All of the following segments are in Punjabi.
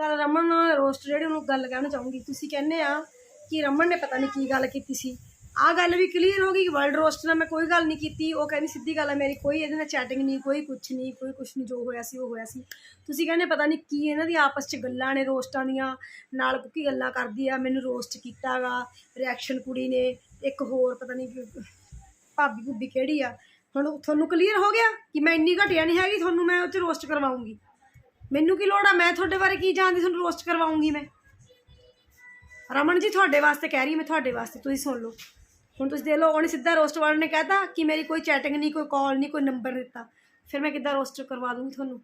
ਤਾਂ ਰਮਨ ਨਾਲ ਰੋਸਟ ਜਿਹੜੀ ਉਹਨੂੰ ਗੱਲ ਕਹਿਣਾ ਚਾਹੂੰਗੀ। ਤੁਸੀਂ ਕਹਿੰਦੇ ਆ ਕਿ ਰਮਨ ਨੇ ਪਤਾ ਨਹੀਂ ਕੀ ਗੱਲ ਕੀਤੀ ਸੀ। ਆਹ ਗੱਲ ਵੀ ਕਲੀਅਰ ਹੋ ਗਈ ਕਿ ਵਰਲਡ ਰੋਸਟ ਨਾਲ ਮੈਂ ਕੋਈ ਗੱਲ ਨਹੀਂ ਕੀਤੀ। ਉਹ ਕਹਿੰਦੀ ਸਿੱਧੀ ਗੱਲ ਹੈ ਮੇਰੀ ਕੋਈ ਇਹਦੇ ਨਾਲ ਚੈਟਿੰਗ ਨਹੀਂ, ਕੋਈ ਕੁਛ ਨਹੀਂ, ਕੋਈ ਕੁਛ ਨਹੀਂ, ਜੋ ਹੋਇਆ ਸੀ ਉਹ ਹੋਇਆ ਸੀ। ਤੁਸੀਂ ਕਹਿੰਦੇ ਪਤਾ ਨਹੀਂ ਕੀ ਇਹਨਾਂ ਦੀ ਆਪਸ 'ਚ ਗੱਲਾਂ ਨੇ ਰੋਸਟਾਂ ਦੀਆਂ, ਨਾਲ ਕੁੱਕੀ ਗੱਲਾਂ ਕਰਦੀ ਆ, ਮੈਨੂੰ ਰੋਸਟ ਕੀਤਾਗਾ ਰਿਐਕਸ਼ਨ ਕੁੜੀ ਨੇ, ਇੱਕ ਹੋਰ ਪਤਾ ਨਹੀਂ ਭਾਬੀ ਭੁੱਬੀ ਕਿਹੜੀ ਆ। ਹੁਣ ਤੁਹਾਨੂੰ ਕਲੀਅਰ ਹੋ ਗਿਆ ਕਿ ਮੈਂ ਇੰਨੀ ਘਟਿਆ ਨਹੀਂ ਹੈਗੀ, ਤੁਹਾਨੂੰ ਮੈਂ ਉਹ 'ਚ ਰੋਸਟ ਕਰਵਾਉਂਗੀ। ਮੈਨੂੰ ਕੀ ਲੋੜ ਆ? ਮੈਂ ਤੁਹਾਡੇ ਬਾਰੇ ਕੀ ਜਾਣਦੀ? ਤੁਹਾਨੂੰ ਰੋਸਟ ਕਰਵਾਉਂਗੀ ਮੈਂ। ਰਮਨ ਜੀ, ਤੁਹਾਡੇ ਵਾਸਤੇ ਕਹਿ ਰਹੀ ਮੈਂ ਤੁਹਾਡੇ ਵਾਸਤੇ। ਤੁਸੀਂ ਸੁਣ ਲਓ। ਹੁਣ ਤੁਸੀਂ ਦੇਖ ਲਓ, ਉਹਨੇ ਸਿੱਧਾ ਰੋਸਟ ਵਾਲੇ ਨੇ ਕਹਿਤਾ ਕਿ ਮੇਰੀ ਕੋਈ ਚੈਟਿੰਗ ਨਹੀਂ, ਕੋਈ ਕਾਲ ਨਹੀਂ, ਕੋਈ ਨੰਬਰ ਦਿੱਤਾ। ਫਿਰ ਮੈਂ ਕਿੱਦਾਂ ਰੋਸਟ ਕਰਵਾ ਦੂੰਗੀ ਤੁਹਾਨੂੰ?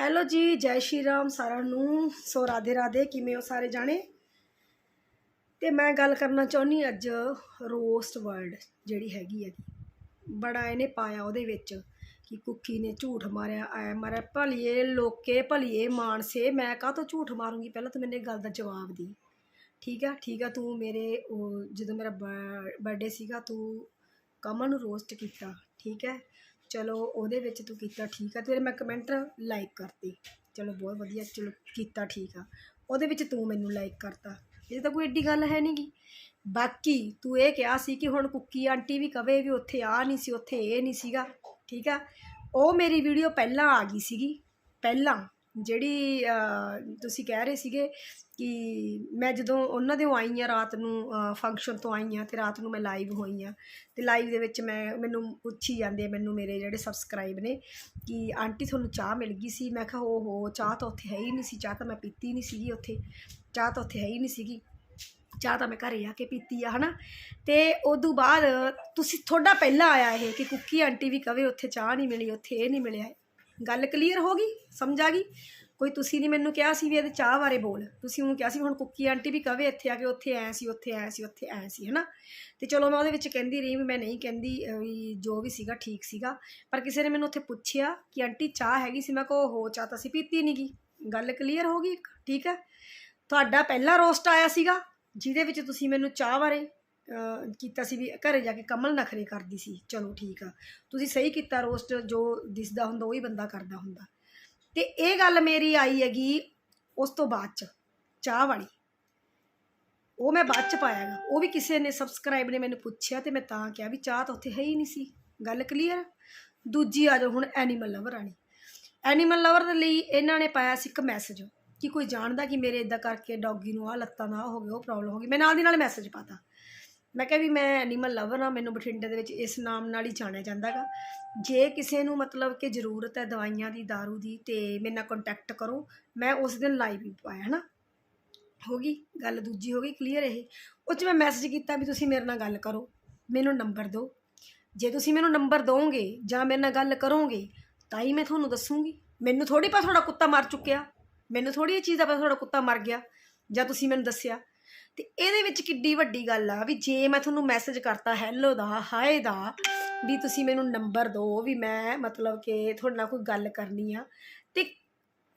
ਹੈਲੋ ਜੀ, ਜੈ ਸ਼੍ਰੀ ਰਾਮ ਸਾਰਿਆਂ ਨੂੰ। ਸੋ ਰਾਧੇ ਰਾਧੇ, ਕਿਵੇਂ ਹੋ ਸਾਰੇ ਜਾਣੇ? ਤੇ ਮੈਂ ਗੱਲ ਕਰਨਾ ਚਾਹੁੰਦੀ ਅੱਜ ਰੋਸਟ ਵਰਡ ਜਿਹੜੀ ਹੈਗੀ ਹੈ ਬੜਾ ਇਹਨੇ ਪਾਇਆ ਉਹਦੇ ਵਿੱਚ। ਕਿ ਕੁੱਕੀ ਨੇ ਝੂਠ ਮਾਰਿਆ ਐ ਮਾਰਿਆ, ਭਲੀਏ ਲੋਕੇ, ਭਲੀਏ ਮਾਨਸੇ, ਮੈਂ ਕਾਹ ਤੋਂ ਝੂਠ ਮਾਰੂੰਗੀ? ਪਹਿਲਾਂ ਤੂੰ ਮੈਨੂੰ ਗੱਲ ਦਾ ਜਵਾਬ ਦੀ। ਠੀਕ ਆ ਠੀਕ ਆ, ਤੂੰ ਮੇਰੇ, ਉਹ ਜਦੋਂ ਮੇਰਾ ਬਰਥਡੇ ਸੀਗਾ, ਤੂੰ ਕਮਲ ਨੂੰ ਰੋਸਟ ਕੀਤਾ, ਠੀਕ ਹੈ? ਚਲੋ, ਉਹਦੇ ਵਿੱਚ ਤੂੰ ਕੀਤਾ ਠੀਕ ਆ ਤੇਰੇ ਮੈਂ ਕਮੈਂਟ ਲਾਈਕ ਕਰਤੇ। ਚਲੋ, ਬਹੁਤ ਵਧੀਆ, ਚਲੋ, ਕੀਤਾ ਠੀਕ ਆ। ਉਹਦੇ ਵਿੱਚ ਤੂੰ ਮੈਨੂੰ ਲਾਈਕ ਕਰਤਾ। ਇਹ ਤਾਂ ਕੋਈ ਏਡੀ ਗੱਲ ਹੈ ਨਹੀਂਗੀ ਬਾਕੀ ਤੂੰ ਇਹ ਕਿਹਾ ਸੀ ਕਿ ਹੁਣ ਕੁੱਕੀ ਆਂਟੀ ਵੀ ਕਵੇ ਵੀ ਉੱਥੇ ਆ ਨਹੀਂ ਸੀ, ਉੱਥੇ ਇਹ ਨਹੀਂ ਸੀਗਾ। ਠੀਕ ਆ? ਉਹ ਮੇਰੀ ਵੀਡੀਓ ਪਹਿਲਾਂ ਆ ਗਈ ਸੀਗੀ। ਪਹਿਲਾਂ ਜਿਹੜੀ ਤੁਸੀਂ ਕਹਿ ਰਹੇ ਸੀਗੇ ਕਿ ਮੈਂ ਜਦੋਂ ਉਹਨਾਂ ਦੇ ਆਈ ਆ ਰਾਤ ਨੂੰ ਫੰਕਸ਼ਨ ਤੋਂ ਆਈ ਆ ਤੇ ਰਾਤ ਨੂੰ ਮੈਂ ਲਾਈਵ ਹੋਈ ਆ ਤੇ ਲਾਈਵ ਦੇ ਵਿੱਚ ਮੈਂ, ਮੈਨੂੰ ਪੁੱਛੀ ਜਾਂਦੇ ਮੈਨੂੰ ਮੇਰੇ ਜਿਹੜੇ ਸਬਸਕ੍ਰਾਈਬ ਨੇ ਕਿ ਆਂਟੀ ਤੁਹਾਨੂੰ ਚਾਹ ਮਿਲ ਗਈ ਸੀ? ਮੈਂ ਕਿਹਾ ਹੋ ਚਾਹ ਤਾਂ ਉੱਥੇ ਹੈ ਹੀ ਨਹੀਂ ਸੀ। ਚਾਹ ਤਾਂ ਮੈਂ ਪੀਤੀ ਨਹੀਂ ਸੀਗੀ ਉੱਥੇ। ਚਾਹ ਤਾਂ ਉੱਥੇ ਹੈ ਹੀ ਨਹੀਂ ਸੀਗੀ। ਚਾਹ ਤਾਂ ਮੈਂ ਘਰੇ ਆ ਕੇ ਪੀਤੀ ਆ, ਹਨਾ? ਤੇ ਉਦੋਂ ਬਾਅਦ ਤੁਸੀਂ ਤੁਹਾਡਾ ਪਹਿਲਾਂ ਆਇਆ ਇਹ ਕਿ ਕੁੱਕੀ ਆਂਟੀ ਵੀ ਕਵੇ ਉੱਥੇ ਚਾਹ ਨਹੀਂ ਮਿਲੀ, ਉੱਥੇ ਇਹ ਨਹੀਂ ਮਿਲਿਆ। ਗੱਲ ਕਲੀਅਰ ਹੋ ਗਈ? ਸਮਝ ਆ ਗਈ? ਕੋਈ ਤੁਸੀਂ ਨਹੀਂ ਮੈਨੂੰ ਕਿਹਾ ਸੀ ਵੀ ਇਹਦੇ ਚਾਹ ਬਾਰੇ ਬੋਲ। ਤੁਸੀਂ ਉਹਨੂੰ ਕਿਹਾ ਸੀ ਹੁਣ ਕੁੱਕੀ ਆਂਟੀ ਵੀ ਕਵੇ ਇੱਥੇ ਆ ਕੇ ਉੱਥੇ ਐ ਸੀ, ਉੱਥੇ ਐ ਸੀ, ਉੱਥੇ ਐ ਸੀ, ਹਨਾ? ਤੇ ਚਲੋ ਮੈਂ ਉਹਦੇ ਵਿੱਚ ਕਹਿੰਦੀ ਰਹੀ ਵੀ ਮੈਂ ਨਹੀਂ ਕਹਿੰਦੀ ਵੀ ਜੋ ਵੀ ਸੀਗਾ ਠੀਕ ਸੀਗਾ। ਪਰ ਕਿਸੇ ਨੇ ਮੈਨੂੰ ਉੱਥੇ ਪੁੱਛਿਆ ਕਿ ਆਂਟੀ ਚਾਹ ਹੈਗੀ ਸੀ, ਮੈਂ ਕਿਹਾ ਹੋ ਚਾਹ ਤਾਂ ਅਸੀਂ ਪੀਤੀ ਨਹੀਂ ਗੀ ਗੱਲ ਕਲੀਅਰ ਹੋ ਗਈ ਠੀਕ ਹੈ? ਤੁਹਾਡਾ ਪਹਿਲਾ ਰੋਸਟ ਆਇਆ ਸੀਗਾ? ਜਿਹਦੇ ਵਿੱਚ ਤੁਸੀਂ ਮੈਨੂੰ ਚਾਹ ਬਾਰੇ ਕੀਤਾ ਸੀ ਵੀ ਘਰੇ ਜਾ ਕੇ ਕਮਲ ਨਖਰੇ ਕਰਦੀ ਸੀ। ਚਲੋ ਠੀਕ ਆ। ਤੁਸੀਂ ਸਹੀ ਕੀਤਾ ਰੋਸਟ, ਜੋ ਦਿਸਦਾ ਹੁੰਦਾ ਉਹੀ ਬੰਦਾ ਕਰਦਾ ਹੁੰਦਾ। ਤੇ ਇਹ ਗੱਲ ਮੇਰੀ ਆਈ ਹੈਗੀ ਉਸ ਤੋਂ ਬਾਅਦ ਚ, ਚਾਹ ਵਾਲੀ। ਉਹ ਮੈਂ ਬਾਅਦ ਚ ਪਾਇਆਗਾ ਉਹ ਵੀ ਕਿਸੇ ਨੇ ਸਬਸਕ੍ਰਾਈਬ ਨੇ ਮੈਨੂੰ ਪੁੱਛਿਆ ਤੇ ਮੈਂ ਤਾਂ ਕਿਹਾ ਵੀ ਚਾਹ ਤਾਂ ਉੱਥੇ ਹੈ ਹੀ ਨਹੀਂ ਸੀ। ਗੱਲ ਕਲੀਅਰ ਦੂਜੀ ਆ ਜਾਓ ਹੁਣ ਐਨੀਮਲ ਲਵਰ ਵਾਲੀ। ਐਨੀਮਲ ਲਵਰ ਦੇ ਲਈ ਇਹਨਾਂ ਨੇ ਪਾਇਆ ਸੀ ਇੱਕ ਮੈਸੇਜ ਕਿ ਕੋਈ ਜਾਣਦਾ ਕਿ ਮੇਰੇ ਇਦਾਂ ਕਰਕੇ ਡੌਗੀ ਨੂੰ ਆ ਲੱਤਾਂ ਦਾ ਆਹ ਹੋ ਗਿਆ ਉਹ ਪ੍ਰੋਬਲਮ ਹੋ ਗਈ। ਮੈਂ ਨਾਲ ਦੀ ਨਾਲ ਮੈਸੇਜ ਪਾਤਾ। ਮੈਂ ਕਿਹਾ ਵੀ ਮੈਂ ਐਨੀਮਲ ਲਵਰ ਹਾਂ, ਮੈਨੂੰ ਬਠਿੰਡੇ ਦੇ ਵਿੱਚ ਇਸ ਨਾਮ ਨਾਲ ਹੀ ਜਾਣਿਆ ਜਾਂਦਾਗਾ ਜੇ ਕਿਸੇ ਨੂੰ ਮਤਲਬ ਕਿ ਜ਼ਰੂਰਤ ਹੈ ਦਵਾਈਆਂ ਦੀ, दारू ਦੀ, ਤੇ ਮੇਰੇ ਨਾਲ ਕੰਟੈਕਟ ਕਰੋ, ਮੈਂ ਉਸ ਦਿਨ ਲਾਈਵ ਵੀ ਪਾਇਆ, ਹਨਾ? ਹੋ ਗਈ, ਗੱਲ ਦੂਜੀ ਹੋ ਗਈ ਕਲੀਅਰ ਇਹ। ਉਹ 'ਚ ਮੈਂ ਮੈਸੇਜ ਕੀਤਾ ਵੀ ਤੁਸੀਂ ਮੇਰੇ ਨਾਲ ਗੱਲ ਕਰੋ, ਮੈਨੂੰ ਨੰਬਰ ਦਿਓ। ਜੇ ਤੁਸੀਂ ਮੈਨੂੰ ਨੰਬਰ ਦੋਗੇ ਜਾਂ ਮੇਰੇ ਨਾਲ ਗੱਲ ਕਰੋਗੇ, ਤਾਂ ਹੀ ਮੈਂ ਤੁਹਾਨੂੰ ਦੱਸੂਗੀ। ਮੈਨੂੰ ਥੋੜੀ ਪਤਾ ਤੁਹਾਡਾ ਕੁੱਤਾ ਮਰ ਚੁੱਕਿਆ। ਮੈਨੂੰ ਥੋੜੀ ਜਿਹੀ ਚੀਜ਼ ਦਾ ਪਤਾ, ਤੁਹਾਡਾ ਕੁੱਤਾ ਮਰ ਗਿਆ, ਜਾਂ ਤੁਸੀਂ ਮੈਨੂੰ ਦੱਸਿਆ। ਤੇ ਇਹਦੇ ਵਿੱਚ ਕਿੱਡੀ ਵੱਡੀ ਗੱਲ ਆ ਵੀ ਜੇ ਮੈਂ ਤੁਹਾਨੂੰ ਮੈਸੇਜ ਕਰਤਾ ਹੈਲੋ ਦਾ ਹਾਏ ਦਾ, ਵੀ ਤੁਸੀਂ ਮੈਨੂੰ ਨੰਬਰ ਦਿਓ ਵੀ ਮੈਂ ਮਤਲਬ ਕਿ ਤੁਹਾਡੇ ਨਾਲ ਕੋਈ ਗੱਲ ਕਰਨੀ ਆ, ਤੇ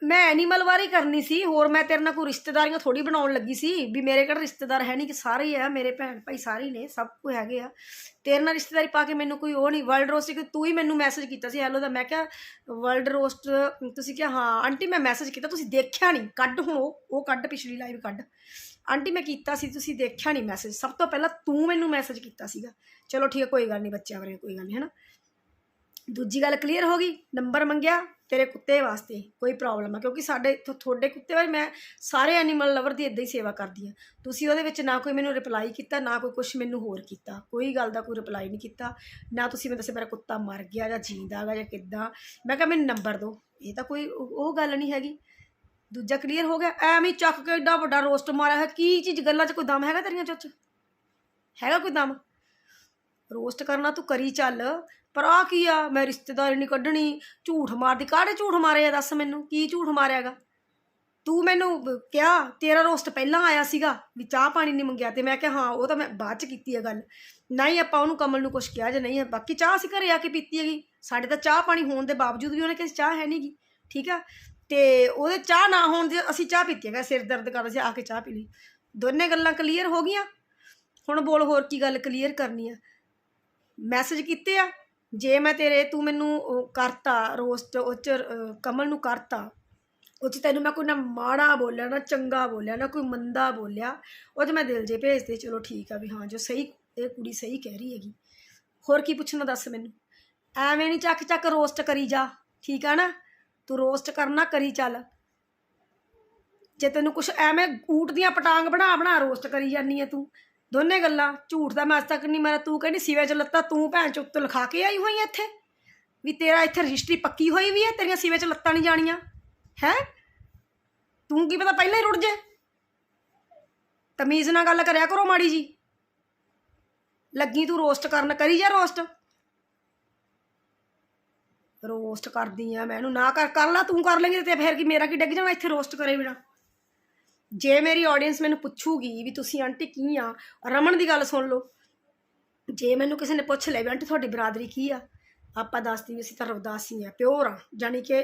ਮੈਂ ਐਨੀਮਲ ਬਾਰੇ ਕਰਨੀ ਸੀ, ਹੋਰ ਮੈਂ ਤੇਰੇ ਨਾਲ ਕੋਈ ਰਿਸ਼ਤੇਦਾਰੀਆਂ ਥੋੜੀ ਬਣਾਉਣ ਲੱਗੀ ਸੀ, ਵੀ ਮੇਰੇ ਕੋਲ ਰਿਸ਼ਤੇਦਾਰ ਹੈ ਨਹੀਂ, ਕਿ ਸਾਰੇ ਹੀ ਆ, ਮੇਰੇ ਭੈਣ ਭਾਈ ਸਾਰੇ ਹੀ ਨੇ, ਸਭ ਕੁ ਹੈਗੇ ਆ। ਤੇਰੇ ਨਾਲ ਰਿਸ਼ਤੇਦਾਰੀ ਪਾ ਕੇ ਮੈਨੂੰ ਕੋਈ ਉਹ ਨਹੀਂ ਵਰਲਡ ਰੋਸਟ ਕਿ ਤੂੰ ਹੀ ਮੈਨੂੰ ਮੈਸੇਜ ਕੀਤਾ ਸੀ ਹੈਲੋ ਦਾ, ਮੈਂ ਕਿਹਾ ਵਰਲਡ ਰੋਸਟ ਤੁਸੀਂ ਕਿਹਾ, ਹਾਂ, ਆਂਟੀ ਮੈਂ ਮੈਸੇਜ ਕੀਤਾ, ਤੁਸੀਂ ਦੇਖਿਆ ਨਹੀਂ, ਕੱਢ ਹੁਣ ਉਹ ਉਹ ਕੱਢ, ਪਿਛਲੀ ਲਾਈਵ ਕੱਢ। ਆਂਟੀ ਮੈਂ ਕੀਤਾ ਸੀ, ਤੁਸੀਂ ਦੇਖਿਆ ਨਹੀਂ ਮੈਸੇਜ ਸਭ ਤੋਂ ਪਹਿਲਾਂ ਤੂੰ ਮੈਨੂੰ ਮੈਸੇਜ ਕੀਤਾ ਸੀਗਾ। ਚਲੋ ਠੀਕ ਹੈ, ਕੋਈ ਗੱਲ ਨਹੀਂ, ਬੱਚਿਆਂ ਬਾਰੇ ਕੋਈ ਗੱਲ ਨਹੀਂ ਹੈ ਨਾ ਦੂਜੀ ਗੱਲ ਕਲੀਅਰ ਹੋ ਗਈ ਨੰਬਰ ਮੰਗਿਆ ਤੇਰੇ ਕੁੱਤੇ ਵਾਸਤੇ ਕੋਈ ਪ੍ਰੋਬਲਮ ਆ, ਕਿਉਂਕਿ ਸਾਡੇ ਤੁਹਾਡੇ ਕੁੱਤੇ ਵਾਲੇ ਮੈਂ ਸਾਰੇ ਐਨੀਮਲ ਲਵਰ ਦੀ ਇਦਾਂ ਹੀ ਸੇਵਾ ਕਰਦੀ ਆ। ਤੁਸੀਂ ਉਹਦੇ ਵਿੱਚ ਨਾ ਕੋਈ ਮੈਨੂੰ ਰਿਪਲਾਈ ਕੀਤਾ, ਨਾ ਕੋਈ ਕੁਝ ਮੈਨੂੰ ਹੋਰ ਕੀਤਾ। ਕੋਈ ਗੱਲ ਦਾ ਕੋਈ ਰਿਪਲਾਈ ਨਹੀਂ ਕੀਤਾ। ਨਾ ਤੁਸੀਂ ਮੈਨੂੰ ਦੱਸਿਆ ਮੇਰਾ ਕੁੱਤਾ ਮਰ ਗਿਆ ਜਾਂ ਜਿੰਦਾ ਹੈਗਾ ਜਾਂ ਕਿੱਦਾਂ। ਮੈਂ ਕਿਹਾ ਮੈਨੂੰ ਨੰਬਰ ਦਿਓ। ਇਹ ਤਾਂ ਕੋਈ ਉਹ ਗੱਲ ਨਹੀਂ ਹੈਗੀ। ਦੂਜਾ ਕਲੀਅਰ ਹੋ ਗਿਆ। ਐਵੇਂ ਚੱਕ ਕੇ ਏਡਾ ਵੱਡਾ ਰੋਸਟ ਮਾਰਿਆ ਹੈ ਕੀ ਚੀਜ਼, ਗੱਲਾਂ 'ਚ ਕੋਈ ਦਮ ਹੈਗਾ ਤੇਰੀਆਂ ਚੁੱਚ? ਹੈਗਾ ਕੋਈ ਦਮ? ਰੋਸਟ ਕਰਨਾ ਤੂੰ ਕਰੀ ਚੱਲ। ਪਰ ਆ ਕੀ ਆ? ਮੈਂ ਰਿਸ਼ਤੇਦਾਰੀ ਨਹੀਂ ਕੱਢਣੀ। ਝੂਠ ਮਾਰਦੀ। ਕਾਹੜੇ ਝੂਠ ਮਾਰੇ ਆ? ਦੱਸ ਮੈਨੂੰ। ਕੀ ਝੂਠ ਮਾਰਿਆਗਾ? ਤੂੰ ਮੈਨੂੰ ਕਿਹਾ, ਤੇਰਾ ਰੋਸਟ ਪਹਿਲਾਂ ਆਇਆ ਸੀਗਾ ਵੀ ਚਾਹ ਪਾਣੀ ਨਹੀਂ ਮੰਗਿਆ ਤੇ ਮੈਂ ਕਿਹਾ, ਹਾਂ, ਉਹ ਤਾਂ ਮੈਂ ਬਾਅਦ ਚ ਕੀਤੀ ਹੈ ਗੱਲ। ਨਹੀਂ, ਆਪਾਂ ਉਹਨੂੰ ਕਮਲ ਨੂੰ ਕੁਝ ਕਿਹਾ ਜਾਂ ਨਹੀਂ। ਹੈ ਬਾਕੀ ਚਾਹ ਅਸੀਂ ਘਰੇ ਆ ਕੇ ਪੀਤੀ ਹੈਗੀ। ਸਾਡੇ ਤਾਂ ਚਾਹ ਪਾਣੀ ਹੋਣ ਦੇ ਬਾਵਜੂਦ ਵੀ ਉਹਨੇ ਕਿਸੇ ਚਾਹ ਹੈ ਨਹੀਂਗੀ ਠੀਕ ਆ? ਤੇ ਉਹਦੇ ਚਾਹ ਨਾ ਹੋਣ ਦੇ ਅਸੀਂ ਚਾਹ ਪੀਤੀ ਹੈਗਾ। ਸਿਰ ਦਰਦ ਕਰਦਾ ਸੀ, ਆ ਕੇ ਚਾਹ ਪੀ ਲਈ। ਦੋਨੇ ਗੱਲਾਂ ਕਲੀਅਰ ਹੋ ਗਈਆਂ? ਹੁਣ ਬੋਲ ਹੋਰ ਕੀ ਗੱਲ ਕਲੀਅਰ ਕਰਨੀ ਆ? ਮੈਸੇਜ ਕੀਤੇ ਆ? ਜੇ ਮੈਂ ਤੇਰੇ, ਤੂੰ ਮੈਨੂੰ ਕਰਤਾ ਰੋਸਟ ਉਹ ਚ ਕਮਲ ਨੂੰ ਕਰਤਾ, ਉਹ ਚ ਤੈਨੂੰ ਮੈਂ ਕੋਈ ਨਾ ਮਾੜਾ ਬੋਲਿਆ, ਨਾ ਚੰਗਾ ਬੋਲਿਆ, ਨਾ ਕੋਈ ਮੰਦਾ ਬੋਲਿਆ, ਉਹ ਤੇ ਮੈਂ ਦਿਲ ਜੇ ਭੇਜਦੇ, ਚਲੋ ਠੀਕ ਆ ਵੀ ਹਾਂ, ਜੋ ਸਹੀ, ਇਹ ਕੁੜੀ ਸਹੀ ਕਹਿ ਰਹੀ ਹੈਗੀ। ਹੋਰ ਕੀ ਪੁੱਛਣਾ ਦੱਸ ਮੈਨੂੰ? ਐਵੇਂ ਨਹੀਂ ਚੱਕ ਚੱਕ ਰੋਸਟ ਕਰੀ ਜਾ, ਠੀਕ ਆ ਨਾ? ਤੂੰ ਰੋਸਟ ਕਰਨਾ ਕਰੀ ਚੱਲ। ਜੇ ਤੈਨੂੰ ਕੁਛ ਐਵੇਂ ਊਟ ਦੀਆਂ ਪਟਾਂਗ ਬਣਾ ਬਣਾ ਰੋਸਟ ਕਰੀ ਜਾਨੀ ਆ ਤੂੰ ਦੋਨੇ ਗੱਲਾਂ, ਝੂਠ ਦਾ ਮੈਂ ਅੱਜ ਤੱਕ ਨਹੀਂ ਮਾਰਿਆ, ਤੂੰ ਕਹਿੰਦੀ ਸਿਵੇ ਚ ਲੱਤਾਂ, ਤੂੰ ਭੈਣ ਚ ਉੱਤੇ ਲਿਖਾ ਕੇ ਆਈ ਹੋਈ ਐ ਇੱਥੇ। ਵੀ ਤੇਰਾ ਇੱਥੇ ਰਜਿਸਟਰੀ ਪੱਕੀ ਹੋਈ ਵੀ ਐ ਤੇਰੀਆਂ ਸਿਵੇ ਚ ਲੱਤਾਂ ਨਹੀਂ ਜਾਣੀਆਂ। ਹੈ? ਤੂੰ ਕੀ ਪਤਾ ਪਹਿਲਾਂ ਹੀ ਰੁੜ ਜੇ? ਤਮੀਜ਼ ਨਾਲ ਗੱਲ ਕਰਿਆ ਕਰੋ ਮਾੜੀ ਜੀ। ਲੱਗੀ ਤੂੰ ਰੋਸਟ ਕਰਨ, ਕਰੀ ਜਾ ਰੋਸਟ। ਰੋਸਟ ਕਰਦੀ ਆ ਮੈਂ, ਇਹਨੂੰ ਨਾ ਕਰ ਕਰ ਲਾ, ਤੂੰ ਕਰ ਲੇਂਗੀ ਤੇ ਫਿਰ ਕੀ, ਮੇਰਾ ਕੀ ਡਿੱਗ ਜਾਣਾ ਇੱਥੇ ਰੋਸਟ ਕਰੇ ਬਿਨਾ? ਜੇ ਮੇਰੀ ਆਡੀਅנס ਮੈਨੂੰ ਪੁੱਛੂਗੀ ਵੀ ਤੁਸੀਂ ਆਂਟੀ ਕੀ ਆ, ਰਮਨ ਦੀ ਗੱਲ ਸੁਣ ਲਓ। ਜੇ ਮੈਨੂੰ ਕਿਸੇ ਨੇ ਪੁੱਛ ਲਿਆ ਵੀ ਆਂਟੀ ਤੁਹਾਡੀ ਬਰਾਦਰੀ ਕੀ ਆ, ਆਪਾਂ ਦੱਸਦੀ ਵੀ ਅਸੀਂ ਤਾਂ ਰਵਦਾਸੀ ਆ, ਪਿਓਰ ਆ ਯਾਨੀ ਕਿ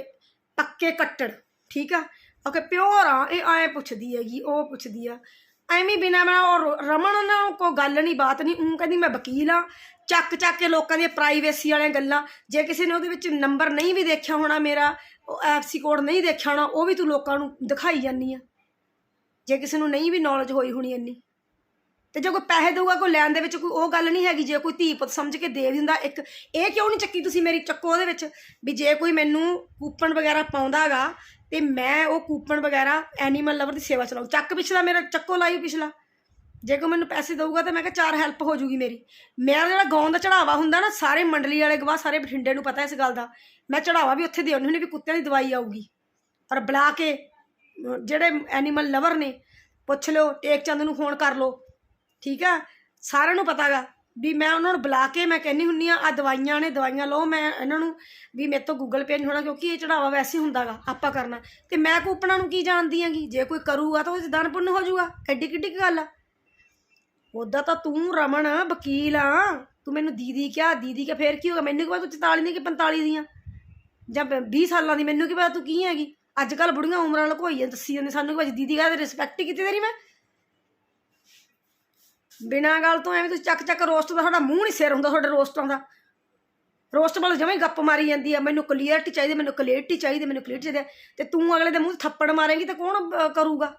ਪੱਕੇ ਕੱਟੜ, ਠੀਕ ਆ? ਓਕੇ ਪਿਓਰ ਆ, ਇਹ ਆਏ ਪੁੱਛਦੀ ਹੈਗੀ, ਉਹ ਪੁੱਛਦੀ ਆ। ਐਵੇਂ ਬਿਨਾ ਮੈਂ ਉਹ ਰਮਨ ਨਾਲ ਕੋਈ ਗੱਲ ਨਹੀਂ, ਬਾਤ ਨਹੀਂ ਉਹ ਕਹਿੰਦੀ ਮੈਂ ਵਕੀਲ ਆ। ਚੱਕ ਚੱਕ ਕੇ ਲੋਕਾਂ ਦੀਆਂ ਪ੍ਰਾਈਵੇਸੀ ਵਾਲੀਆਂ ਗੱਲਾਂ, ਜੇ ਕਿਸੇ ਨੇ ਉਹਦੇ ਵਿੱਚ ਨੰਬਰ ਨਹੀਂ ਵੀ ਦੇਖਿਆ ਹੋਣਾ ਮੇਰਾ, ਉਹ ਐਫਸੀ ਕੋਡ ਨਹੀਂ ਦੇਖਿਆ ਹੋਣਾ, ਉਹ ਵੀ ਤੂੰ ਲੋਕਾਂ ਨੂੰ ਦਿਖਾਈ ਜਾਂਦੀ ਆ। ਜੇ ਕਿਸੇ ਨੂੰ ਨਹੀਂ ਵੀ ਨੌਲੇਜ ਹੋਈ ਹੋਣੀ ਇੰਨੀ, ਤੇ ਜੇ ਕੋਈ ਪੈਸੇ ਦੇਊਗਾ ਕੋਈ ਲੈਣ ਦੇ ਵਿੱਚ, ਕੋਈ ਉਹ ਗੱਲ ਨਹੀਂ ਹੈਗੀ, ਜੇ ਕੋਈ ਧੀ ਪੁੱਤ ਸਮਝ ਕੇ ਦੇ ਦਿੰਦਾ, ਇੱਕ ਇਹ ਕਿਉਂ ਨਹੀਂ ਚੱਕੀ ਤੁਸੀਂ ਮੇਰੀ ਚੱਕੋ ਉਹਦੇ ਵਿੱਚ, ਵੀ ਜੇ ਕੋਈ ਮੈਨੂੰ ਕੂਪਨ ਵਗੈਰਾ ਪਾਉਂਦਾਗਾ ਤੇ ਮੈਂ ਉਹ ਕੂਪਨ ਵਗੈਰਾ ਐਨੀਮਲ ਲਵਰ ਦੀ ਸੇਵਾ ਚਲਾਉ ਚੱਕ ਪਿਛਲਾ ਮੇਰਾ, ਚੱਕੋ ਲਾਈ ਪਿਛਲਾ। ਜੇ ਕੋਈ ਮੈਨੂੰ ਪੈਸੇ ਦੇਊਗਾ ਤਾਂ ਮੈਂ ਕਿਹਾ ਚਾਰ ਹੈਲਪ ਹੋ ਜੂਗੀ ਮੇਰੀ। ਮੇਰਾ ਜਿਹੜਾ ਗਾਉਂ ਦਾ ਚੜਾਵਾ ਹੁੰਦਾ ਨਾ, ਸਾਰੇ ਮੰਡਲੀ ਵਾਲੇ ਗਵਾਹ, ਸਾਰੇ ਬਠਿੰਡੇ ਨੂੰ ਪਤਾ ਇਸ ਗੱਲ ਦਾ। ਮੈਂ ਚੜਾਵਾ ਵੀ ਉੱਥੇ ਦੇ ਆਉਂਦੀ ਹੁੰਦੀ ਵੀ ਕੁੱਤਿਆਂ ਦੀ ਦਵਾਈ ਆਊਗੀ। ਪਰ ਬੁਲਾ ਕੇ ਜਿਹੜੇ ਐਨੀਮਲ ਲਵਰ ਨੇ, ਪੁੱਛ ਲਿਓ, ਟੇਕ ਚੰਦ ਨੂੰ ਫੋਨ ਕਰ ਲਓ, ਠੀਕ ਆ? ਸਾਰਿਆਂ ਨੂੰ ਪਤਾਗਾ ਵੀ ਮੈਂ ਉਹਨਾਂ ਨੂੰ ਬੁਲਾ ਕੇ ਮੈਂ ਕਹਿੰਨੀ ਹੁੰਨੀ ਆ ਆ ਦਵਾਈਆਂ ਨੇ, ਦਵਾਈਆਂ ਲਓ, ਮੈਂ ਇਹਨਾਂ ਨੂੰ ਵੀ ਮੇਰੇ ਤੋਂ ਗੂਗਲ ਪੇ ਨਹੀਂ ਹੋਣਾ ਕਿਉਂਕਿ ਇਹ ਚੜਾਵਾ ਵੈਸੇ ਹੁੰਦਾਗਾ ਆਪਾਂ ਕਰਨਾ। ਤੇ ਮੈਂ ਕੂਪਨਾਂ ਨੂੰ ਕੀ ਜਾਣਦੀ ਆਂਗੀ ਜੇ ਕੋਈ ਕਰੂਗਾ ਤਾਂ ਉਹ 'ਚ ਦਾਨ ਪੁੰਨ ਹੋ ਜਾਊਗਾ, ਐਡੀ ਕਿੱਡੀ ਕੁ ਗੱਲ ਆ? ਉਦਾਂ ਤਾਂ ਤੂੰ ਰਮਨ, ਵਕੀਲ ਆ, ਤੂੰ ਮੈਨੂੰ ਦੀਦੀ ਕਿਹਾ, ਦੀਦੀ ਕਿ ਫੇਰ ਕੀ ਹੋਗਾ ਮੈਨੂੰ ਕੀ ਪਤਾ ਤੂੰ 44 ਦੀ ਕਿ 45 ਦੀਆਂ? ਜਾਂ 20 ਸਾਲਾਂ ਦੀ, ਮੈਨੂੰ ਕੀ ਪਤਾ ਤੂੰ ਕੀ ਹੈਗੀ? ਅੱਜ ਕੱਲ ਬੁੜੀਆਂ ਉਮਰਾਂ ਲੁਕੋਈ ਜਾਂ ਦੱਸੀ ਜਾਂਦੇ ਸਾਨੂੰ ਕਿ ਭਾਜੀ ਦੀਦੀ ਕਹਦੇ ਰਿਸਪੈਕਟ ਹੀ ਕੀਤੀ ਤੇਰੀ ਮੈਂ। ਬਿਨਾਂ ਗੱਲ ਤੋਂ ਐਵੇਂ ਤੁਸੀਂ ਚੱਕ ਚੱਕ ਰੋਸਟ ਦਾ ਤੁਹਾਡਾ ਮੂੰਹ ਨਹੀਂ ਸਿਰ ਹੁੰਦਾ, ਤੁਹਾਡੇ ਰੋਸਟਾਂ ਦਾ। ਰੋਸਟ ਵਾਲੇ ਜਮਾਂ ਗੱਪ ਮਾਰੀ ਜਾਂਦੀ ਆ, ਮੈਨੂੰ ਕਲੀਅਰਟੀ ਚਾਹੀਦੀ, ਮੈਨੂੰ ਕਲੀਅਰਟੀ ਚਾਹੀਦੀ, ਮੈਨੂੰ ਕਲੀਅਰਟੀ ਚਾਹੀਦੀ ਤੇ ਤੂੰ ਅਗਲੇ ਦੇ ਮੂੰਹ ਥੱਪੜ ਮਾਰੇਂਗੀ ਤੇ ਕੌਣ ਕਰੂਗਾ?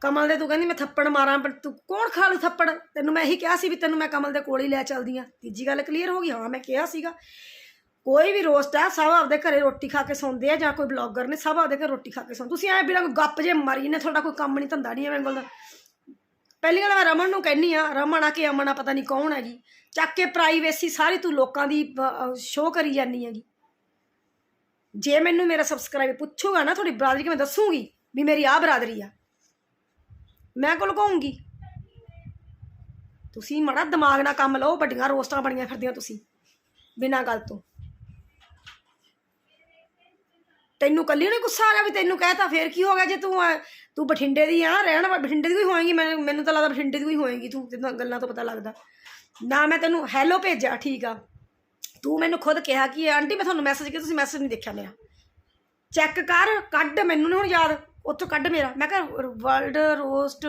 ਕਮਲ ਦੇ ਤੂੰ ਕਹਿੰਦੀ ਮੈਂ ਥੱਪੜ ਮਾਰਾਂ, ਪਰ ਤੂੰ ਕੌਣ ਖਾ ਲੂ ਥੱਪੜ? ਤੈਨੂੰ ਮੈਂ ਇਹੀ ਕਿਹਾ ਸੀ ਵੀ ਤੈਨੂੰ ਮੈਂ ਕਮਲ ਦੇ ਕੋਲ ਹੀ ਲੈ ਚੱਲਦੀ ਆ। ਤੀਜੀ ਗੱਲ ਕਲੀਅਰ ਹੋ ਗਈ, ਹਾਂ ਮੈਂ ਕਿਹਾ ਸੀਗਾ। ਕੋਈ ਵੀ ਰੋਸਟ ਆ, ਸਭ ਆਪਦੇ ਘਰੇ ਰੋਟੀ ਖਾ ਕੇ ਸੌਂਦੇ ਆ ਜਾਂ ਕੋਈ ਬਲੌਗਰ ਨੇ, ਸਭ ਆਪਦੇ ਘਰੇ ਰੋਟੀ ਖਾ ਕੇ ਸੌਂ। ਤੁਸੀਂ ਐ ਬਿਨਾਂ ਕੋਈ ਗੱਪ ਜੇ ਮਾਰੀ ਨੇ ਤੁਹਾਡਾ ਕੋਈ ਕੰਮ ਨਹੀਂ, ਧੰਦਾ ਨਹੀਂ ਐ ਮੇਰੇ ਕੋਲ। ਦਾ ਪਹਿਲੀ ਗੱਲ ਮੈਂ ਰਮਨ ਨੂੰ ਕਹਿੰਨੀ ਆ, ਰਮਨ ਆ ਕੇ ਅਮਨ ਆ, ਪਤਾ ਨਹੀਂ ਕੌਣ ਹੈਗੀ। ਚੱਕ ਕੇ ਪ੍ਰਾਈਵੇਸੀ ਸਾਰੀ ਤੂੰ ਲੋਕਾਂ ਦੀ ਸ਼ੋਅ ਕਰੀ ਜਾਨੀ ਹੈਗੀ। ਜੇ ਮੈਨੂੰ ਮੇਰਾ ਸਬਸਕ੍ਰਾਈਬ ਪੁੱਛੂਗਾ ਨਾ ਤੁਹਾਡੀ ਬਰਾਦਰੀ ਕਿ ਮੈਂ ਦੱਸੂਗੀ ਵੀ ਮੇਰੀ ਆ ਬਰਾਦਰੀ ਆ, ਮੈਂ ਕੋਲ ਕਹੂੰਗੀ। ਤੁਸੀਂ ਮੜਾ ਦਿਮਾਗ ਨਾਲ ਕੰਮ ਲਓ, ਵੱਡੀਆਂ ਰੋਸਟਾਂ ਬਣੀਆਂ ਫਿਰਦੀਆਂ ਤੁਸੀਂ, ਬਿਨਾਂ ਗੱਲ ਤੋਂ। ਤੈਨੂੰ ਕੱਲੀ ਨੂੰ ਗੁੱਸਾ ਆ ਗਿਆ ਵੀ ਤੈਨੂੰ ਕਹਿਤਾ ਫੇਰ ਕੀ ਹੋ ਗਿਆ ਜੇ ਤੂੰ ਅਹ, ਤੂੰ ਬਠਿੰਡੇ ਦੀ ਆ ਰਹਿਣ ਵਾ- ਬਠਿੰਡੇ ਦੀ ਕੋਈ ਹੋਏਗੀ ਮੈਨੂੰ ਮੈਨੂੰ ਤਾਂ ਲੱਗਦਾ ਬਠਿੰਡੇ ਦੀ ਕੋਈ ਹੋਏਗੀ ਤੂੰ ਜਿੱਦਾਂ ਗੱਲਾਂ ਤੋਂ ਪਤਾ ਲੱਗਦਾ। ਨਾ ਮੈਂ ਤੈਨੂੰ ਹੈਲੋ ਭੇਜਿਆ ਠੀਕ ਆ। ਤੂੰ ਮੈਨੂੰ ਖੁਦ ਕਿਹਾ ਕਿ ਆਂਟੀ ਮੈਂ ਤੁਹਾਨੂੰ ਮੈਸੇਜ ਕੀਤਾ ਤੁਸੀਂ ਮੈਸੇਜ ਨਹੀਂ ਦੇਖਿਆ ਮੇਰਾ। ਚੈੱਕ ਕਰ ਕੱਢ ਮੈਨੂੰ ਨਹੀਂ ਹੁਣ ਯਾਦ ਉੱਥੋਂ ਕੱਢ ਮੇਰਾ। ਮੈਂ ਕਿਹਾ ਵਰਲਡ ਰੋਸਟ